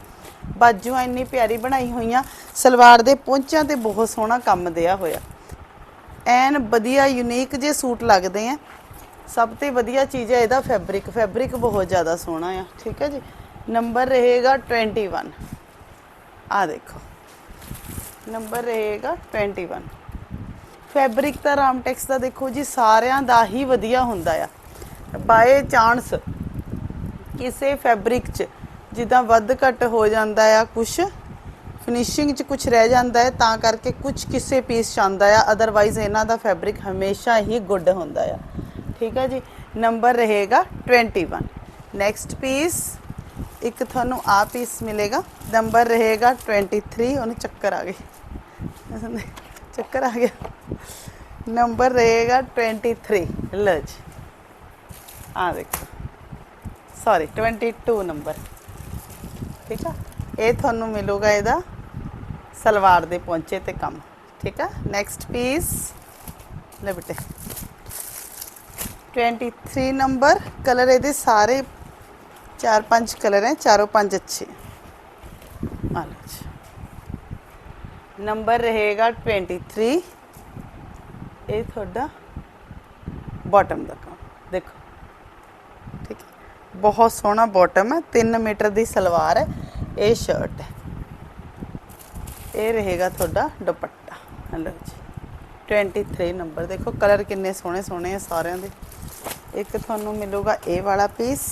ਬਾਜੂਆਂ ਇੰਨੀ ਪਿਆਰੀ ਬਣਾਈ ਹੋਈਆਂ, ਸਲਵਾਰ ਦੇ ਪਹੁੰਚਿਆਂ ਤੇ ਬਹੁਤ ਸੋਹਣਾ ਕੰਮ ਦਿਆ ਹੋਇਆ। ਐਨ ਵਧੀਆ ਯੂਨੀਕ ਜੇ ਸੂਟ ਲੱਗਦੇ ਆ ਸਭ ਤੋਂ ਵਧੀਆ ਚੀਜ਼ ਹੈ ਇਹਦਾ ਫੈਬਰਿਕ ਫੈਬਰਿਕ ਬਹੁਤ ਜ਼ਿਆਦਾ ਸੋਹਣਾ ਆ, ਠੀਕ ਹੈ ਜੀ? ਨੰਬਰ ਰਹੇਗਾ 21 ਆ ਦੇਖੋ। ਨੰਬਰ ਰਹੇਗਾ 21 ਫੈਬਰਿਕ ਤਾਂ ਰਾਮਟੈਕਸ ਦਾ ਦੇਖੋ ਜੀ, ਸਾਰਿਆਂ ਦਾ ਹੀ ਵਧੀਆ ਹੁੰਦਾ ਆ। ਬਾਏ ਚਾਂਸ ਕਿਸੇ ਫੈਬਰਿਕ 'ਚ ਜਿੱਦਾਂ ਵੱਧ ਘੱਟ ਹੋ ਜਾਂਦਾ ਆ ਕੁਝ ਫਿਨਿਸ਼ਿੰਗ 'ਚ ਕੁਝ ਰਹਿ ਜਾਂਦਾ ਹੈ, ਤਾਂ ਕਰਕੇ ਕੁਝ ਕਿਸੇ ਪੀਸ 'ਚ ਆਉਂਦਾ ਆ ਅਦਰਵਾਈਜ਼ ਇਹਨਾਂ ਦਾ ਫੈਬਰਿਕ ਹਮੇਸ਼ਾ ਹੀ ਗੁੱਡ ਹੁੰਦਾ ਆ। ਠੀਕ ਹੈ ਜੀ? ਨੰਬਰ ਰਹੇਗਾ 21 ਨੈਕਸਟ ਪੀਸ ਇੱਕ ਤੁਹਾਨੂੰ ਆ ਪੀਸ ਮਿਲੇਗਾ। ਨੰਬਰ ਰਹੇਗਾ 23 ਉਹਨੂੰ ਚੱਕਰ ਆ ਗਏ। ਚੱਕਰ ਆ ਗਿਆ। ਨੰਬਰ ਰਹੇਗਾ 23 ਲਓ ਜੀ। ਆ ਦੇਖੋ। ਸੌਰੀ 22 ਨੰਬਰ ਠੀਕ ਆ? ਇਹ ਤੁਹਾਨੂੰ ਮਿਲੂਗਾ ਇਹਦਾ ਸਲਵਾਰ ਦੇ ਪਹੁੰਚੇ ਤੇ ਕੰਮ। ਠੀਕ ਆ? ਨੈਕਸਟ ਪੀਸ ਲੈ ਬੇਟੇ। 23 ਨੰਬਰ ਕਲਰ ਇਹਦੇ ਸਾਰੇ ਚਾਰ ਪੰਜ ਕਲਰ ਹੈ, ਚਾਰੋਂ ਪੰਜ ਅੱਛੇ। ਆ ਲਓ ਜੀ। ਨੰਬਰ ਰਹੇਗਾ 23 ਇਹ ਤੁਹਾਡਾ ਬਾਟਮ ਦਾ ਕੰਮ। ਦੇਖੋ। ਬਹੁਤ ਸੋਹਣਾ ਬਾਟਮ ਹੈ 3 ਮੀਟਰ ਦੀ ਸਲਵਾਰ ਹੈ, ਇਹ ਸ਼ਰਟ ਹੈ। ਇਹ ਰਹੇਗਾ ਤੁਹਾਡਾ ਦੁਪੱਟਾ। ਹਲੋ ਜੀ 23 ਨੰਬਰ ਦੇਖੋ ਕਲਰ ਕਿੰਨੇ ਸੋਹਣੇ ਸੋਹਣੇ ਆ ਸਾਰਿਆਂ ਦੇ। ਇੱਕ ਤੁਹਾਨੂੰ ਮਿਲੂਗਾ ਇਹ ਵਾਲਾ ਪੀਸ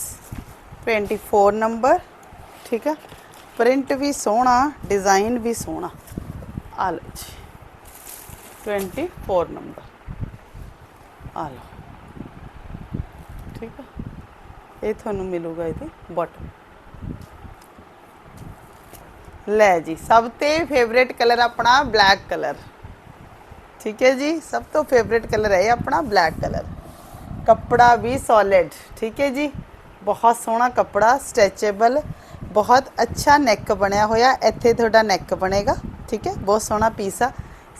24 ਨੰਬਰ ਠੀਕ ਹੈ? ਪ੍ਰਿੰਟ ਵੀ ਸੋਹਣਾ ਡਿਜ਼ਾਈਨ ਵੀ ਸੋਹਣਾ। ਆ ਲਓ ਜੀ 24 ਨੰਬਰ ਆ ਲਓ, ਠੀਕ ਆ ਇਹ ਤੁਹਾਨੂੰ ਮਿਲੂਗਾ ਇਹਦੇ ਬਾਟਮ ਲੈ ਜੀ, ਸਭ ਤੋਂ ਫੇਵਰੇਟ ਕਲਰ ਆਪਣਾ ਬਲੈਕ ਕਲਰ ਠੀਕ ਹੈ ਜੀ, ਸਭ ਤੋਂ ਫੇਵਰੇਟ ਕਲਰ ਹੈ ਆਪਣਾ ਬਲੈਕ ਕਲਰ ਕੱਪੜਾ ਵੀ ਸੋਲਿਡ ਠੀਕ ਹੈ ਜੀ। ਬਹੁਤ ਸੋਹਣਾ ਕੱਪੜਾ ਸਟ੍ਰੈਚੇਬਲ ਬਹੁਤ ਅੱਛਾ ਨੈਕ ਬਣਿਆ ਹੋਇਆ, ਇੱਥੇ ਤੁਹਾਡਾ ਨੈਕ ਬਣੇਗਾ। ਠੀਕ ਹੈ, ਬਹੁਤ ਸੋਹਣਾ ਪੀਸ ਆ।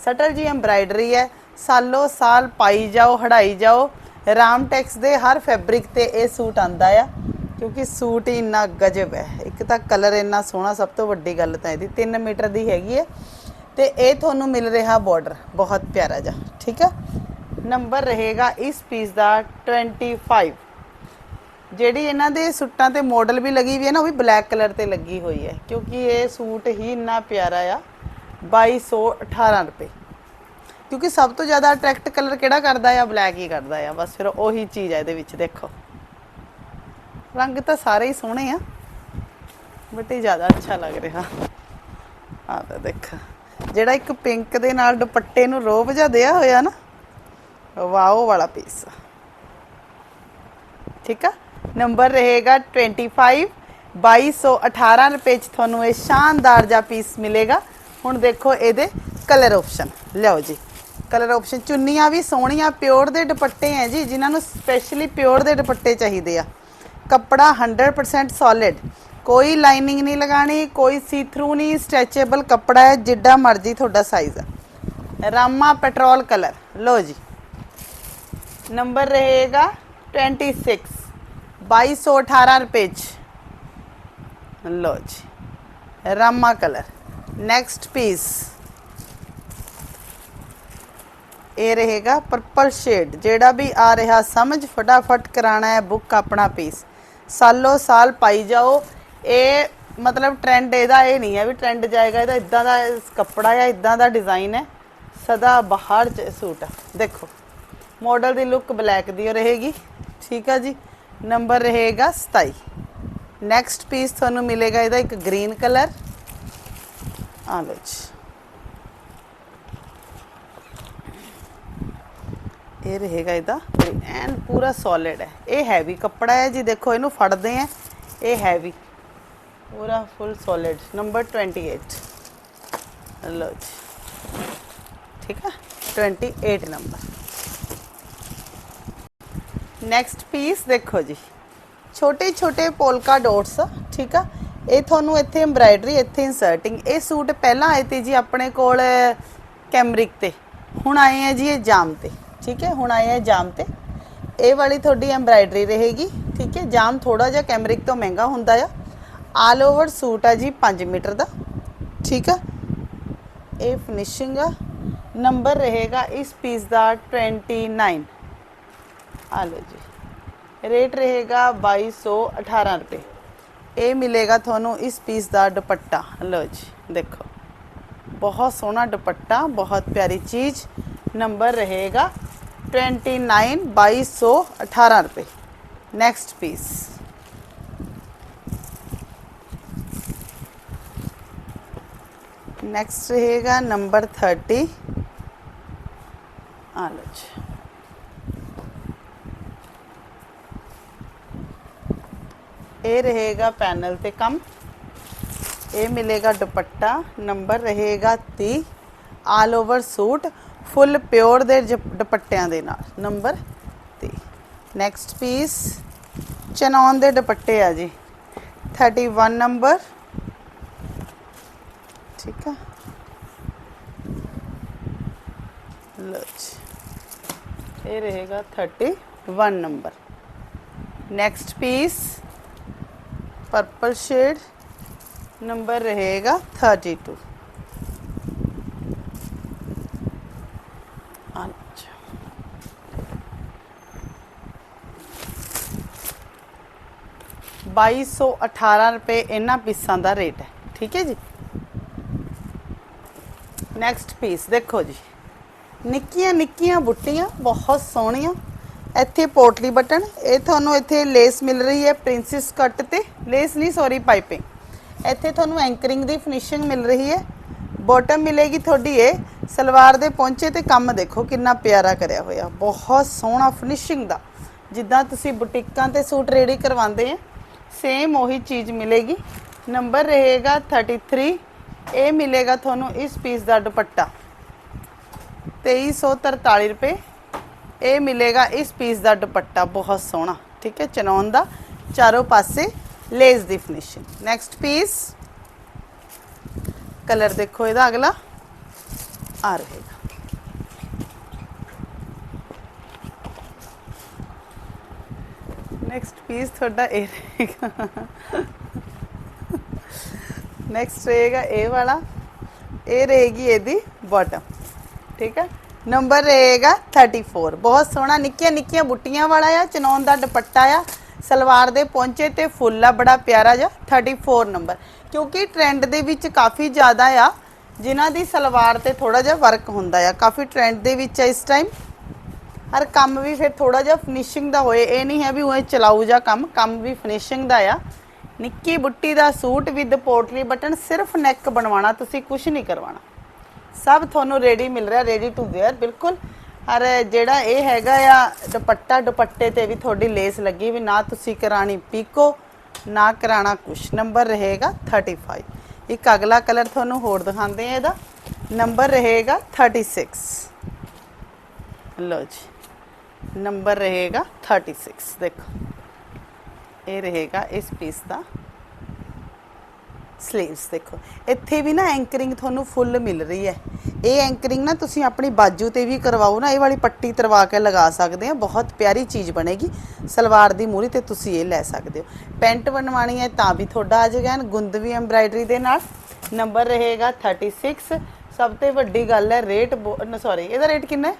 ਸਟਲ ਜੀ ਐਮਬਰਾਇਡਰੀ ਹੈ। ਸਾਲੋ ਸਾਲ ਪਾਈ ਜਾਓ, ਹੜਾਈ ਜਾਓ। ਰਾਮਟੈਕਸ ਦੇ ਹਰ ਫੈਬਰਿਕ ਤੇ ਇਹ ਸੂਟ ਆਂਦਾ ਆ, ਕਿਉਂਕਿ ਸੂਟ ਹੀ ਇੰਨਾ ਗਜਬ ਹੈ। ਇੱਕ ਤਾਂ ਕਲਰ ਇੰਨਾ ਸੋਹਣਾ, ਸਭ ਤੋਂ ਵੱਡੀ ਗੱਲ ਤਾਂ ਇਹਦੀ 3 ਮੀਟਰ ਦੀ ਹੈਗੀ ਹੈ। ਤੇ ਇਹ ਤੁਹਾਨੂੰ ਮਿਲ ਰਿਹਾ ਬਾਰਡਰ ਬਹੁਤ ਪਿਆਰਾ ਜਿਹਾ, ਠੀਕ ਹੈ? ਨੰਬਰ ਰਹੇਗਾ ਇਸ ਪੀਸ ਦਾ 25 ਜਿਹੜੀ ਇਹਨਾਂ ਦੇ ਸੂਟਾਂ ਤੇ ਮਾਡਲ ਵੀ ਲੱਗੀ ਹੋਈ ਹੈ ਨਾ, ਉਹ ਵੀ ਬਲੈਕ ਕਲਰ ਤੇ ਲੱਗੀ ਹੋਈ ਹੈ, ਕਿਉਂਕਿ ਇਹ ਸੂਟ ਹੀ ਇੰਨਾ ਪਿਆਰਾ ਆ 2218 ਰੁਪਏ। ਕਿਉਂਕਿ ਸਭ ਤੋਂ ਜ਼ਿਆਦਾ ਅਟਰੈਕਟ ਕਲਰ ਕਿਹੜਾ ਕਰਦਾ ਆ? ਬਲੈਕ ਹੀ ਕਰਦਾ ਆ। ਬਸ ਫਿਰ ਉਹੀ ਚੀਜ਼ ਆ ਇਹਦੇ ਵਿੱਚ, ਦੇਖੋ। ਰੰਗ ਤਾਂ ਸਾਰੇ ਹੀ ਸੋਹਣੇ ਆ ਬਟ ਇਹ ਜ਼ਿਆਦਾ ਅੱਛਾ ਲੱਗ ਰਿਹਾ। ਆ ਤਾਂ ਦੇਖ। ਜਿਹੜਾ ਇੱਕ ਪਿੰਕ ਦੇ ਨਾਲ ਦੁਪੱਟੇ ਨੂੰ ਰੋਬ ਜਿਹਾ ਦਿਆ ਹੋਇਆ ਨਾ, ਵਾਓ ਵਾਲਾ ਪੀਸ ਠੀਕ ਆ? ਨੰਬਰ ਰਹੇਗਾ 25 2218 ਰੁਪਏ ਚ ਤੁਹਾਨੂੰ ਇਹ ਸ਼ਾਨਦਾਰ ਜਿਹਾ ਪੀਸ ਮਿਲੇਗਾ। ਹੁਣ ਦੇਖੋ ਇਹਦੇ ਕਲਰ ਆਪਸ਼ਨ ਲਿਆਓ ਜੀ। ਕਲਰ ਆਪਸ਼ਨ ਚੁੰਨੀਆਂ ਵੀ ਸੋਹਣੀਆਂ ਪਿਓਰ ਦੇ ਦੁਪੱਟੇ ਹੈ ਜੀ, ਜਿਨ੍ਹਾਂ ਨੂੰ ਸਪੈਸ਼ਲੀ ਪਿਓਰ ਦੇ ਦੁਪੱਟੇ ਚਾਹੀਦੇ ਆ। ਕੱਪੜਾ 100% ਸੋਲਿਡ ਕੋਈ ਲਾਈਨਿੰਗ ਨਹੀਂ ਲਗਾਣੀ ਕੋਈ ਸੀ ਥਰੂ ਨਹੀਂ ਸਟ੍ਰੈਚੇਬਲ ਕੱਪੜਾ ਹੈ ਜਿੱਡਾ ਮਰਜ਼ੀ ਤੁਹਾਡਾ ਸਾਈਜ਼ ਹੈ ਰਾਮਾ ਪੈਟਰੋਲ ਕਲਰ ਲਓ ਜੀ। ਨੰਬਰ ਰਹੇਗਾ 26 2218 ਰੁਪਏ ਚ। ਲਓ ਜੀ। ਰਾਮਾ ਕਲਰ ਨੈਕਸਟ ਪੀਸ ਇਹ ਰਹੇਗਾ ਪਰਪਲ ਸ਼ੇਡ ਜਿਹੜਾ ਵੀ ਆ ਰਿਹਾ, ਸਮਝ ਫਟਾਫਟ ਕਰਾਣਾ ਹੈ ਬੁੱਕ ਆਪਣਾ ਪੀਸ ਸਾਲੋ ਸਾਲ ਪਾਈ ਜਾਓ। ਇਹ ਮਤਲਬ ਟ੍ਰੈਂਡ ਇਹਦਾ ਇਹ ਨਹੀਂ ਹੈ ਵੀ ਟ੍ਰੈਂਡ ਜਾਏਗਾ, ਇਹਦਾ ਇਦਾਂ ਦਾ ਕੱਪੜਾ ਹੈ ਇਦਾਂ ਦਾ ਡਿਜ਼ਾਈਨ ਹੈ। ਸਦਾ ਬਾਹਰ ਚ ਸੂਟ ਦੇਖੋ ਮਾਡਲ ਦੀ ਲੁੱਕ ਬਲੈਕ ਦੀ ਓ ਰਹੇਗੀ, ਠੀਕ ਆ ਜੀ। ਨੰਬਰ ਰਹੇਗਾ 27 ਨੈਕਸਟ ਪੀਸ ਤੁਹਾਨੂੰ ਮਿਲੇਗਾ, ਇਹਦਾ ਇੱਕ ਗ੍ਰੀਨ ਕਲਰ ਆ ਲਓ ਜੀ। ਇਹ ਰਹੇਗਾ ਇਹਦਾ ਐਨ ਪੂਰਾ ਸੋਲਿਡ ਹੈ। ਇਹ ਹੈਵੀ ਕੱਪੜਾ ਹੈ ਜੀ, ਦੇਖੋ ਇਹਨੂੰ ਫੜਦੇ ਆ ਇਹ ਹੈਵੀ ਪੂਰਾ ਫੁੱਲ ਸੋਲਿਡ ਨੰਬਰ 28 ਲਓ ਜੀ। ਠੀਕ ਆ? 28 ਨੰਬਰ ਨੈਕਸਟ ਪੀਸ ਦੇਖੋ ਜੀ। ਛੋਟੇ ਛੋਟੇ ਪੋਲਕਾ ਡੋਟਸ ਠੀਕ ਆ? ਇਹ ਤੁਹਾਨੂੰ ਇੱਥੇ ਐਮਬਰਾਇਡਰੀ ਇੱਥੇ ਇਨਸਰਟਿੰਗ ਇਹ ਸੂਟ ਪਹਿਲਾਂ ਆਏ ਤੇ ਜੀ ਆਪਣੇ ਕੋਲ ਕੈਮਰਿਕ ਤੇ। ਹੁਣ ਆਏ ਆ ਜੀ ਇਹ ਜਾਮ ਤੇ। ਠੀਕ ਹੈ, ਹੁਣ ਆਏ ਆ ਜਾਮ ਤੇ। ਇਹ ਵਾਲੀ ਤੁਹਾਡੀ ਐਮਬਰਾਇਡਰੀ ਰਹੇਗੀ, ਠੀਕ ਹੈ। ਜਾਮ ਥੋੜਾ ਜਿਹਾ ਕੈਮਰਿਕ ਤੋਂ ਮਹਿੰਗਾ ਹੁੰਦਾ ਆ। ਆਲ ਓਵਰ ਸੂਟ ਆ ਜੀ 5 ਮੀਟਰ ਦਾ, ਠੀਕ ਆ। ਇਹ ਫਿਨਿਸ਼ਿੰਗ ਆ। ਨੰਬਰ ਰਹੇਗਾ ਇਸ ਪੀਸ ਦਾ 29 ਆ ਲਓ ਜੀ। ਰੇਟ ਰਹੇਗਾ 2218 ਰੁਪਏ। ਇਹ ਮਿਲੇਗਾ ਤੁਹਾਨੂੰ ਇਸ ਪੀਸ ਦਾ ਦੁਪੱਟਾ। ਲਓ ਜੀ, ਦੇਖੋ। ਬਹੁਤ ਸੋਹਣਾ ਦੁਪੱਟਾ, ਬਹੁਤ ਪਿਆਰੀ ਚੀਜ਼। ਨੰਬਰ ਰਹੇਗਾ 29 2218 ਰੁਪਏ ਨੈਕਸਟ ਪੀਸ ਨੈਕਸਟ ਰਹੇਗਾ ਨੰਬਰ 30 ਆ ਲਓ ਜੀ ਇਹ ਰਹੇਗਾ ਪੈਨਲ ਤੇ ਕੰਮ ਇਹ ਮਿਲੇਗਾ ਦੁਪੱਟਾ ਨੰਬਰ ਰਹੇਗਾ 30 all over suit full pure ਦੇ ਦੁਪੱਟਿਆਂ ਦੇ ਨਾਲ। ਨੰਬਰ 3 ਨੈਕਸਟ ਪੀਸ ਚਨੌਨ ਦੇ ਦੁਪੱਟੇ ਆ ਜੀ। 31 ਨੰਬਰ ਠੀਕ ਆ। ਲੋ ਇਹ ਰਹੇਗਾ 31 number next piece purple shade number ਰਹੇਗਾ 32 2218 ਰੁਪਏ ਇਹਨਾਂ ਪੀਸਾਂ ਦਾ ਰੇਟ ਹੈ। ਠੀਕ ਹੈ ਜੀ? ਨੈਕਸਟ ਪੀਸ ਦੇਖੋ ਜੀ। ਨਿੱਕੀਆਂ ਨਿੱਕੀਆਂ ਬੁੱਟੀਆਂ, ਬਹੁਤ ਸੋਹਣੀਆਂ। ਇੱਥੇ ਪੋਟਲੀ ਬਟਨ, ਇਹ ਤੁਹਾਨੂੰ ਇੱਥੇ ਲੇਸ ਮਿਲ ਰਹੀ ਹੈ ਪ੍ਰਿੰਸੈਸ ਕੱਟ ਤੇ। ਲੇਸ ਨਹੀਂ ਸੌਰੀ ਪਾਈਪਿੰਗ। ਇੱਥੇ ਤੁਹਾਨੂੰ ਐਂਕਰਿੰਗ ਦੀ ਫਿਨਿਸ਼ਿੰਗ ਮਿਲ ਰਹੀ ਹੈ। ਬੋਟਮ ਮਿਲੇਗੀ ਤੁਹਾਡੀ ਇਹ। ਸਲਵਾਰ ਦੇ ਪਹੁੰਚੇ ਤੇ ਕੰਮ ਦੇਖੋ ਕਿੰਨਾ ਪਿਆਰਾ ਕਰਿਆ ਹੋਇਆ। ਬਹੁਤ ਸੋਹਣਾ ਫਿਨਿਸ਼ਿੰਗ ਦਾ। ਜਿੱਦਾਂ ਤੁਸੀਂ ਬੁਟੀਕਾਂ ਤੇ ਸੂਟ ਰੈਡੀ ਕਰਵਾਉਂਦੇ ਆ ਸੇਮ ਉਹੀ ਚੀਜ਼ ਮਿਲੇਗੀ। ਨੰਬਰ ਰਹੇਗਾ 33 ਇਹ ਮਿਲੇਗਾ ਤੁਹਾਨੂੰ ਇਸ ਪੀਸ ਦਾ ਦੁਪੱਟਾ। 2343 ਰੁਪਏ। ਇਹ ਮਿਲੇਗਾ ਇਸ ਪੀਸ ਦਾ ਦੁਪੱਟਾ। ਬਹੁਤ ਸੋਹਣਾ, ਠੀਕ ਹੈ ਚਨੌਨ ਦਾ। ਚਾਰੋਂ ਪਾਸੇ ਲੇਸ ਦੀ ਫਿਨਿਸ਼ਿੰਗ ਨੈਕਸਟ ਪੀਸ ਕਲਰ ਦੇਖੋ ਇਹਦਾ ਅਗਲਾ। ਆ ਰਹੇਗਾ। ਨੈਕਸਟ ਪੀਸ ਤੁਹਾਡਾ ਇਹ ਰਹੇਗਾ। ਨੈਕਸਟ ਰਹੇਗਾ ਇਹ ਵਾਲਾ। ਇਹ ਰਹੇਗੀ ਇਹਦੀ ਬਾਟਮ ਠੀਕ ਹੈ? ਨੰਬਰ ਰਹੇਗਾ 34 ਬਹੁਤ ਸੋਹਣਾ, ਨਿੱਕੀਆਂ ਨਿੱਕੀਆਂ ਬੁੱਟੀਆਂ ਵਾਲਾ ਆ ਚਨੌਨ ਦਾ ਦੁਪੱਟਾ ਆ, ਸਲਵਾਰ ਦੇ ਪਹੁੰਚੇ ਤੇ ਫੁੱਲ ਆ, ਬੜਾ ਪਿਆਰਾ ਜਿਹਾ। 34 ਨੰਬਰ ਕਿਉਂਕਿ ਟ੍ਰੈਂਡ ਦੇ ਵਿੱਚ ਕਾਫੀ ਜ਼ਿਆਦਾ ਆ, ਜਿਨ੍ਹਾਂ ਦੀ ਸਲਵਾਰ ਤੇ ਥੋੜਾ ਜਿਹਾ ਵਰਕ ਹੁੰਦਾ ਆ। ਕਾਫੀ ਟ੍ਰੈਂਡ ਦੇ ਵਿੱਚ ਆ ਇਸ ਟਾਈਮ ਹਰ ਕੰਮ ਵੀ ਫਿਰ ਥੋੜਾ ਜਿਹਾ ਫਿਨਿਸ਼ਿੰਗ ਦਾ ਹੋਏ। ਇਹ ਨਹੀਂ ਹੈ ਵੀ ਉਹ ਚਲਾਊ ਜਾ ਕੰਮ ਕੰਮ ਵੀ ਫਿਨਿਸ਼ਿੰਗ ਦਾ ਆ। ਨਿੱਕੀ ਬੁੱਟੀ ਦਾ ਸੂਟ ਵਿਦ ਪੋਟਲੀ ਬਟਨ ਸਿਰਫ ਨੈਕ ਬਣਵਾਉਣਾ, ਤੁਸੀਂ ਕੁਝ ਨਹੀਂ ਕਰਵਾਉਣਾ। ਸਭ ਤੁਹਾਨੂੰ ਰੈਡੀ ਮਿਲ ਰਿਹਾ ਰੈਡੀ ਟੂ ਵੇਅਰ ਬਿਲਕੁਲ। ਔਰ ਜਿਹੜਾ ਇਹ ਹੈਗਾ ਆ, ਦੁਪੱਟਾ ਦੁਪੱਟੇ ਤੇ ਵੀ ਤੁਹਾਡੀ ਲੇਸ ਲੱਗੀ ਵੀ ਨਾ ਤੁਸੀਂ ਕਰਾਣੀ ਪੀਕੋ, ਨਾ ਕਰਾਣਾ ਕੁਛ। ਨੰਬਰ ਰਹੇਗਾ 35 ਇੱਕ ਅਗਲਾ ਕਲਰ ਤੁਹਾਨੂੰ ਹੋਰ ਦਿਖਾਉਂਦੇ ਆ ਇਹਦਾ। ਨੰਬਰ ਰਹੇਗਾ 36 ਲਓ ਜੀ। ਨੰਬਰ ਰਹੇਗਾ 36 ਦੇਖੋ। ਇਹ ਰਹੇਗਾ ਇਸ ਪੀਸ ਦਾ ਸਲੀਵਸ ਦੇਖੋ। ਇੱਥੇ ਵੀ ਨਾ ਐਂਕਰਿੰਗ ਤੁਹਾਨੂੰ ਫੁੱਲ ਮਿਲ ਰਹੀ ਹੈ। ਇਹ ਐਂਕਰਿੰਗ ਨਾ ਤੁਸੀਂ ਆਪਣੀ ਬਾਜੂ ਤੇ ਵੀ ਕਰਵਾਓ ਨਾ, ਇਹ ਵਾਲੀ ਪੱਟੀ ਤਰਵਾ ਕੇ ਲਗਾ ਸਕਦੇ ਆ ਬਹੁਤ ਪਿਆਰੀ ਚੀਜ਼ ਬਣੇਗੀ। ਸਲਵਾਰ ਦੀ ਮੂਰੀ ਤੇ ਤੁਸੀਂ ਇਹ ਲੈ ਸਕਦੇ ਹੋ। ਪੈਂਟ ਬਣਵਾਣੀ ਹੈ ਤਾਂ ਵੀ ਤੁਹਾਡਾ ਆ ਜਾਏਗਾ। ਗੁੰਦਵੀ ਐਮਬ੍ਰਾਇਡਰੀ ਦੇ ਨਾਲ। ਨੰਬਰ ਰਹੇਗਾ 36 ਸਭ ਤੋਂ ਵੱਡੀ ਗੱਲ ਹੈ ਰੇਟ ਸੌਰੀ ਇਹਦਾ ਰੇਟ ਕਿੰਨਾ ਹੈ?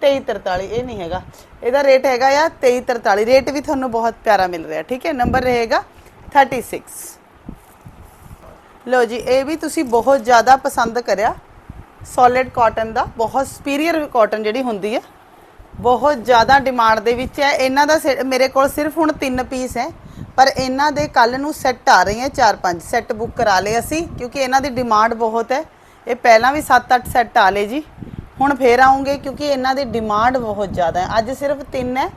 2343 ਇਹ ਨਹੀਂ ਹੈਗਾ। ਇਹਦਾ ਰੇਟ ਹੈਗਾ ਆ 2343 ਰੇਟ ਵੀ ਤੁਹਾਨੂੰ ਬਹੁਤ ਪਿਆਰਾ ਮਿਲ ਰਿਹਾ, ਠੀਕ ਹੈ? ਨੰਬਰ ਰਹੇਗਾ 36 ਲਓ ਜੀ, ਇਹ ਵੀ ਤੁਸੀਂ ਬਹੁਤ ਜ਼ਿਆਦਾ ਪਸੰਦ ਕਰਿਆ। ਸੋਲਿਡ ਕਾਟਨ ਦਾ, ਬਹੁਤ ਸੁਪੀਰੀਅਰ ਕਾਟਨ ਜਿਹੜੀ ਹੁੰਦੀ ਹੈ ਬਹੁਤ ਜ਼ਿਆਦਾ ਡਿਮਾਂਡ ਦੇ ਵਿੱਚ ਹੈ। ਇਹਨਾਂ ਦਾ ਸਿ- ਮੇਰੇ ਕੋਲ ਸਿਰਫ ਹੁਣ 3 ਪੀਸ ਹੈ, ਪਰ ਇਹਨਾਂ ਦੇ ਕੱਲ ਨੂੰ ਸੈੱਟ ਆ ਰਹੇ ਹੈ 4-5 ਸੈੱਟ ਬੁੱਕ ਕਰਾ ਲਏ ਅਸੀਂ, ਕਿਉਂਕਿ ਇਹਨਾਂ ਦੀ ਡਿਮਾਂਡ ਬਹੁਤ ਹੈ। ਇਹ ਪਹਿਲਾਂ ਵੀ 7-8 ਸੈੱਟ ਆ ਲਏ ਜੀ। ਹੁਣ ਫੇਰ ਆਉਂਗੇ ਕਿਉਂਕਿ ਇਹਨਾਂ ਦੀ ਡਿਮਾਂਡ ਬਹੁਤ ਜ਼ਿਆਦਾ ਹੈ। ਅੱਜ ਸਿਰਫ ਤਿੰਨ ਹੈ।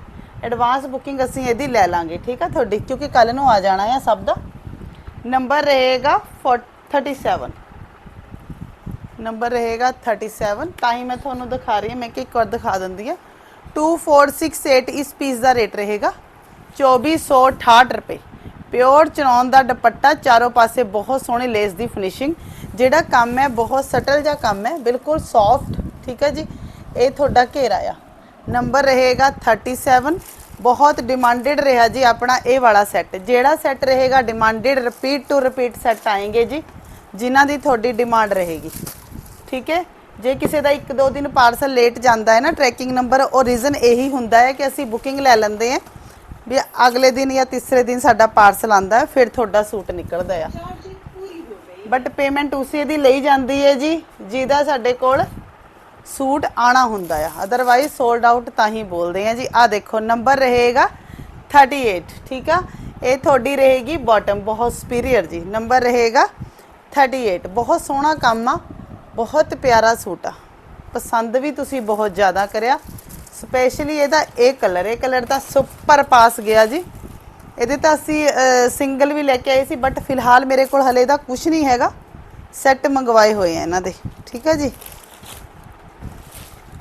ਐਡਵਾਂਸ ਬੁਕਿੰਗ ਅਸੀਂ ਇਹਦੀ ਲੈ ਲਾਂਗੇ, ਠੀਕ ਆ ਤੁਹਾਡੀ? ਕਿਉਂਕਿ ਕੱਲ ਨੂੰ ਆ ਜਾਣਾ ਹੈ ਸਭ ਦਾ। ਨੰਬਰ ਰਹੇਗਾ 4 37 ਨੰਬਰ ਰਹੇਗਾ 37 ਤਾਂ ਹੀ ਮੈਂ ਤੁਹਾਨੂੰ ਦਿਖਾ ਰਹੀ ਹਾਂ, ਮੈਂ ਕਿ ਇੱਕ ਵਾਰ ਦਿਖਾ ਦਿੰਦੀ ਹਾਂ। 2468 ਇਸ ਪੀਸ ਦਾ ਰੇਟ ਰਹੇਗਾ। 2468 ਰੁਪਏ। ਪਿਓਰ ਚਨੌਨ ਦਾ ਦੁਪੱਟਾ, ਚਾਰੋਂ ਪਾਸੇ ਬਹੁਤ ਸੋਹਣੇ ਲੇਸ ਦੀ ਫਿਨਿਸ਼ਿੰਗ ਜਿਹੜਾ ਕੰਮ ਹੈ, ਬਹੁਤ ਸਟਲ ਜਿਹਾ ਕੰਮ ਹੈ, ਬਿਲਕੁਲ ਸੌਫਟ ਠੀਕ ਹੈ ਜੀ। ਇਹ ਤੁਹਾਡਾ ਘੇਰਾ ਆ। ਨੰਬਰ ਰਹੇਗਾ 37 ਬਹੁਤ ਡਿਮਾਂਡਡ ਰਿਹਾ ਜੀ ਆਪਣਾ ਇਹ ਵਾਲਾ ਸੈੱਟ ਜਿਹੜਾ ਸੈੱਟ ਰਹੇਗਾ demanded repeat to repeat set ਆਏਗੇ ਜੀ ਜਿਨ੍ਹਾਂ ਦੀ ਤੁਹਾਡੀ ਡਿਮਾਂਡ ਰਹੇਗੀ। ਠੀਕ ਹੈ। ਜੇ ਕਿਸੇ ਦਾ ਇੱਕ ਦੋ ਦਿਨ ਪਾਰਸਲ ਲੇਟ ਜਾਂਦਾ ਹੈ ਨਾ ਟਰੈਕਿੰਗ ਨੰਬਰ ਉਹ ਰੀਜ਼ਨ ਇਹੀ ਹੁੰਦਾ ਹੈ ਕਿ ਅਸੀਂ ਬੁਕਿੰਗ ਲੈ ਲੈਂਦੇ ਹਾਂ ਵੀ ਅਗਲੇ ਦਿਨ ਜਾਂ ਤੀਸਰੇ ਦਿਨ ਸਾਡਾ ਪਾਰਸਲ ਆਂਦਾ ਹੈ ਫਿਰ ਤੁਹਾਡਾ ਸੂਟ ਨਿਕਲਦਾ ਆ। ਬਟ ਪੇਮੈਂਟ ਉਸੇ ਦੀ ਲਈ ਜਾਂਦੀ ਹੈ ਜੀ ਜਿਹਦਾ ਸਾਡੇ ਕੋਲ ਸੂਟ ਆਣਾ ਹੁੰਦਾ ਆ। ਅਦਰਵਾਈਜ਼ ਸੋਲਡ ਆਊਟ ਤਾਂ ਹੀ ਬੋਲਦੇ ਆ ਜੀ। ਆ ਦੇਖੋ ਨੰਬਰ ਰਹੇਗਾ 38 ਠੀਕ ਆ? ਇਹ ਤੁਹਾਡੀ ਰਹੇਗੀ ਬਾਟਮ ਬਹੁਤ ਸੁਪੀਰੀਅਰ ਜੀ। ਨੰਬਰ ਰਹੇਗਾ 38 ਬਹੁਤ ਸੋਹਣਾ ਕੰਮ ਆ, ਬਹੁਤ ਪਿਆਰਾ ਸੂਟ ਆ। ਪਸੰਦ ਵੀ ਤੁਸੀਂ ਬਹੁਤ ਜ਼ਿਆਦਾ ਕਰਿਆ। ਸਪੈਸ਼ਲੀ ਇਹਦਾ ਇਹ ਕਲਰ ਇਹ ਕਲਰ ਤਾਂ ਸੁਪਰ ਪਾਸ ਗਿਆ ਜੀ। ਇਹਦੇ ਤਾਂ ਅਸੀਂ ਸਿੰਗਲ ਵੀ ਲੈ ਕੇ ਆਏ ਸੀ ਬਟ ਫਿਲਹਾਲ ਮੇਰੇ ਕੋਲ ਹਲੇ ਦਾ ਕੁਝ ਨਹੀਂ ਹੈਗਾ। ਸੈੱਟ ਮੰਗਵਾਏ ਹੋਏ ਆ ਇਹਨਾਂ ਦੇ, ਠੀਕ ਹੈ ਜੀ?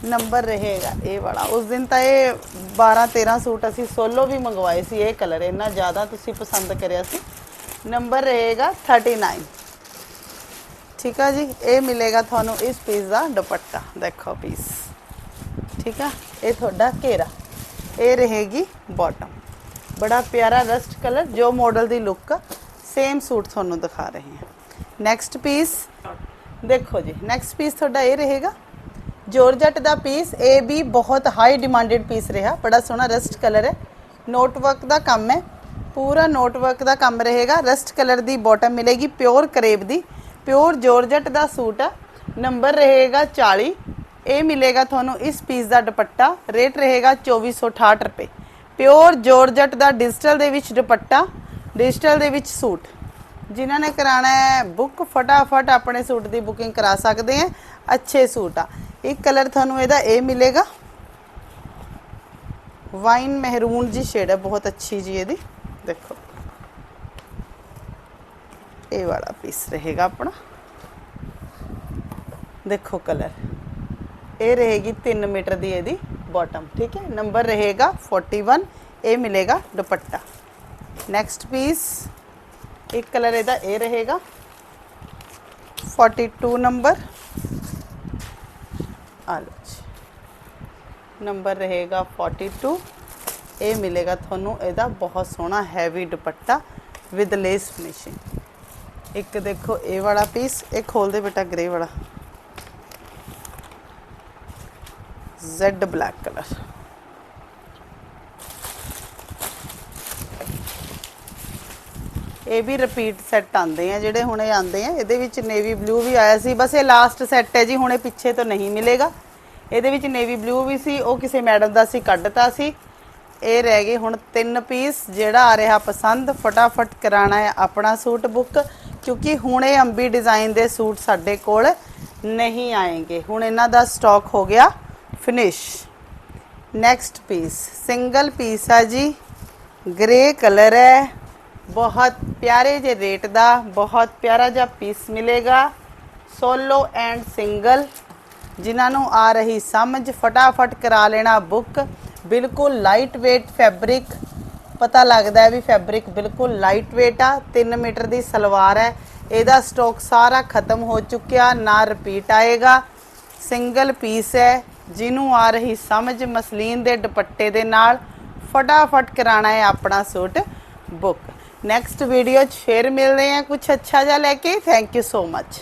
ਨੰਬਰ ਰਹੇਗਾ, ਇਹ ਵਾਲਾ। ਉਸ ਦਿਨ ਤਾਂ ਇਹ 12 13 ਸੂਟ ਅਸੀਂ ਸੋਲੋ ਵੀ ਮੰਗਵਾਏ ਸੀ ਇਹ ਕਲਰ, ਇੰਨਾ ਜ਼ਿਆਦਾ ਤੁਸੀਂ ਪਸੰਦ ਕਰਿਆ ਸੀ। ਨੰਬਰ ਰਹੇਗਾ 39 ਠੀਕ ਆ ਜੀ? ਇਹ ਮਿਲੇਗਾ ਤੁਹਾਨੂੰ ਇਸ ਪੀਸ ਦਾ ਦੁਪੱਟਾ। ਦੇਖੋ ਪੀਸ ਠੀਕ ਆ? ਇਹ ਤੁਹਾਡਾ ਘੇਰਾ। ਇਹ ਰਹੇਗੀ ਬਾਟਮ ਬੜਾ ਪਿਆਰਾ ਰਸਟ ਕਲਰ, ਜੋ ਮਾਡਲ ਦੀ ਲੁੱਕ ਸੇਮ ਸੂਟ ਤੁਹਾਨੂੰ ਦਿਖਾ ਰਹੇ ਹਾਂ। ਨੈਕਸਟ ਪੀਸ ਦੇਖੋ ਜੀ ਨੈਕਸਟ ਪੀਸ ਤੁਹਾਡਾ ਇਹ ਰਹੇਗਾ ਜੋਰਜਟ ਦਾ ਪੀਸ ਇਹ ਵੀ ਬਹੁਤ ਹਾਈ ਡਿਮਾਂਡਡ ਪੀਸ ਰਿਹਾ। ਬੜਾ ਸੋਹਣਾ ਰਸਟ ਕਲਰ ਹੈ। ਨੋਟ ਵਰਕ ਦਾ ਕੰਮ ਹੈ। ਪੂਰਾ ਨੋਟ ਵਰਕ ਦਾ ਕੰਮ ਰਹੇਗਾ। ਰਸਟ ਕਲਰ ਦੀ ਬਾਟਮ ਮਿਲੇਗੀ ਪਿਓਰ ਕਰੇਬ ਦੀ। ਪਿਓਰ ਜੋਰਜਟ ਦਾ ਸੂਟ ਆ। ਨੰਬਰ ਰਹੇਗਾ 40 ਇਹ ਮਿਲੇਗਾ ਤੁਹਾਨੂੰ ਇਸ ਪੀਸ ਦਾ ਦੁਪੱਟਾ। ਰੇਟ ਰਹੇਗਾ 2468 ਰੁਪਏ। ਪਿਓਰ ਜੋਰਜਟ ਦਾ ਡਿਜੀਟਲ ਦੇ ਵਿੱਚ ਦੁਪੱਟਾ ਡਿਜੀਟਲ ਦੇ ਵਿੱਚ ਸੂਟ। ਜਿਨ੍ਹਾਂ ਨੇ ਕਰਾਣਾ ਹੈ ਬੁੱਕ ਫਟਾਫਟ ਆਪਣੇ ਸੂਟ ਦੀ ਬੁਕਿੰਗ ਕਰਾ ਸਕਦੇ ਆ ਅੱਛੇ ਸੂਟ ਆ। ਇੱਕ ਕਲਰ ਤੁਹਾਨੂੰ ਇਹਦਾ ਇਹ ਮਿਲੇਗਾ ਵਾਈਨ ਮਹਿਰੂਨ ਜੀ ਸ਼ੇਡ ਹੈ ਬਹੁਤ ਅੱਛੀ ਜੀ ਇਹਦੀ ਦੇਖੋ ਇਹ ਵਾਲਾ ਪੀਸ ਰਹੇਗਾ ਆਪਣਾ ਦੇਖੋ ਕਲਰ ਇਹ ਰਹੇਗੀ 3 ਮੀਟਰ ਦੀ ਇਹਦੀ ਬਾਟਮ ਠੀਕ ਹੈ ਨੰਬਰ ਰਹੇਗਾ 41 ਇਹ ਮਿਲੇਗਾ ਦੁਪੱਟਾ ਨੈਕਸਟ ਪੀਸ ਇੱਕ ਕਲਰ ਇਹਦਾ ਇਹ ਰਹੇਗਾ 42 ਨੰਬਰ ਆ ਲਓ ਜੀ। ਨੰਬਰ ਰਹੇਗਾ 42 ਇਹ ਮਿਲੇਗਾ ਤੁਹਾਨੂੰ ਇਹਦਾ ਬਹੁਤ ਸੋਹਣਾ heavy dupatta with lace finishing ਇੱਕ ਦੇਖੋ ਇਹ ਵਾਲਾ ਪੀਸ ਇਹ ਖੋਲ ਦੇ ਬੇਟਾ ਗ੍ਰੇ ਵਾਲਾ। ਜ਼ੈਡ ਬਲੈਕ ਕਲਰ ਇਹ ਵੀ ਰਿਪੀਟ ਸੈੱਟ ਆਉਂਦੇ ਆ, ਜਿਹੜੇ ਹੁਣੇ ਆਉਂਦੇ ਆ, ਇਹਦੇ ਵਿੱਚ ਨੇਵੀ ਬਲੂ ਵੀ ਆਇਆ ਸੀ। ਬਸ ਇਹ ਲਾਸਟ ਸੈੱਟ ਹੈ ਜੀ, ਹੁਣੇ ਪਿੱਛੇ ਤੋਂ ਨਹੀਂ ਮਿਲੇਗਾ। ਇਹਦੇ ਵਿੱਚ ਨੇਵੀ ਬਲੂ ਵੀ ਸੀ, ਉਹ ਕਿਸੇ ਮੈਡਮ ਦਾ ਸੀ ਕੱਢਤਾ ਸੀ। ਇਹ ਰਹਿ ਗਏ ਹੁਣ ਤਿੰਨ ਪੀਸ ਜਿਹੜਾ ਆ ਰਿਹਾ ਪਸੰਦ, ਫਟਾਫਟ ਕਰਾਣਾ ਹੈ ਆਪਣਾ ਸੂਟ ਬੁੱਕ ਕਿਉਂਕਿ ਹੁਣ ਇਹ ਅੰਬੀ ਡਿਜ਼ਾਈਨ ਦੇ ਸੂਟ ਸਾਡੇ ਕੋਲ ਨਹੀਂ ਆਏਗੇ। ਹੁਣ ਇਹਨਾਂ ਦਾ ਸਟਾਕ ਹੋ ਗਿਆ finish next piece single piece ਆ ਜੀ। ਗ੍ਰੇ ਕਲਰ ਹੈ। ਬਹੁਤ ਪਿਆਰੇ ਜੇ ਰੇਟ ਦਾ, ਬਹੁਤ ਪਿਆਰਾ ਜਿਹਾ ਪੀਸ ਮਿਲੇਗਾ। ਸੋਲੋ ਐਂਡ ਸਿੰਗਲ ਜਿਨ੍ਹਾਂ ਨੂੰ ਆ ਰਹੀ ਸਮਝ, ਫਟਾਫਟ ਕਰਾ ਲੈਣਾ ਬੁੱਕ ਬਿਲਕੁਲ ਲਾਈਟ weight ਫੈਬਰਿਕ ਪਤਾ ਲੱਗਦਾ ਹੈ ਵੀ ਫੈਬਰਿਕ ਬਿਲਕੁਲ ਲਾਈਟ weight ਆ 3 ਮੀਟਰ ਦੀ ਸਲਵਾਰ ਹੈ। ਇਹਦਾ ਸਟਾਕ ਸਾਰਾ ਖਤਮ ਹੋ ਚੁੱਕਿਆ, ਨਾ ਰਿਪੀਟ ਆਏਗਾ। ਸਿੰਗਲ ਪੀਸ ਹੈ, ਜਿਹਨੂੰ ਆ ਰਹੀ ਸਮਝ ਮਸਲੀਨ ਦੇ ਦੁਪੱਟੇ ਦੇ ਨਾਲ। ਫਟਾਫਟ ਕਰਾਣਾ ਹੈ ਆਪਣਾ ਸੂਟ ਬੁੱਕ ਨੈਕਸਟ ਵੀਡੀਓ 'ਚ ਫੇਰ ਮਿਲਦੇ ਹਾਂ। ਕੁਝ ਅੱਛਾ ਜਿਹਾ ਲੈ ਕੇ। Thank you so much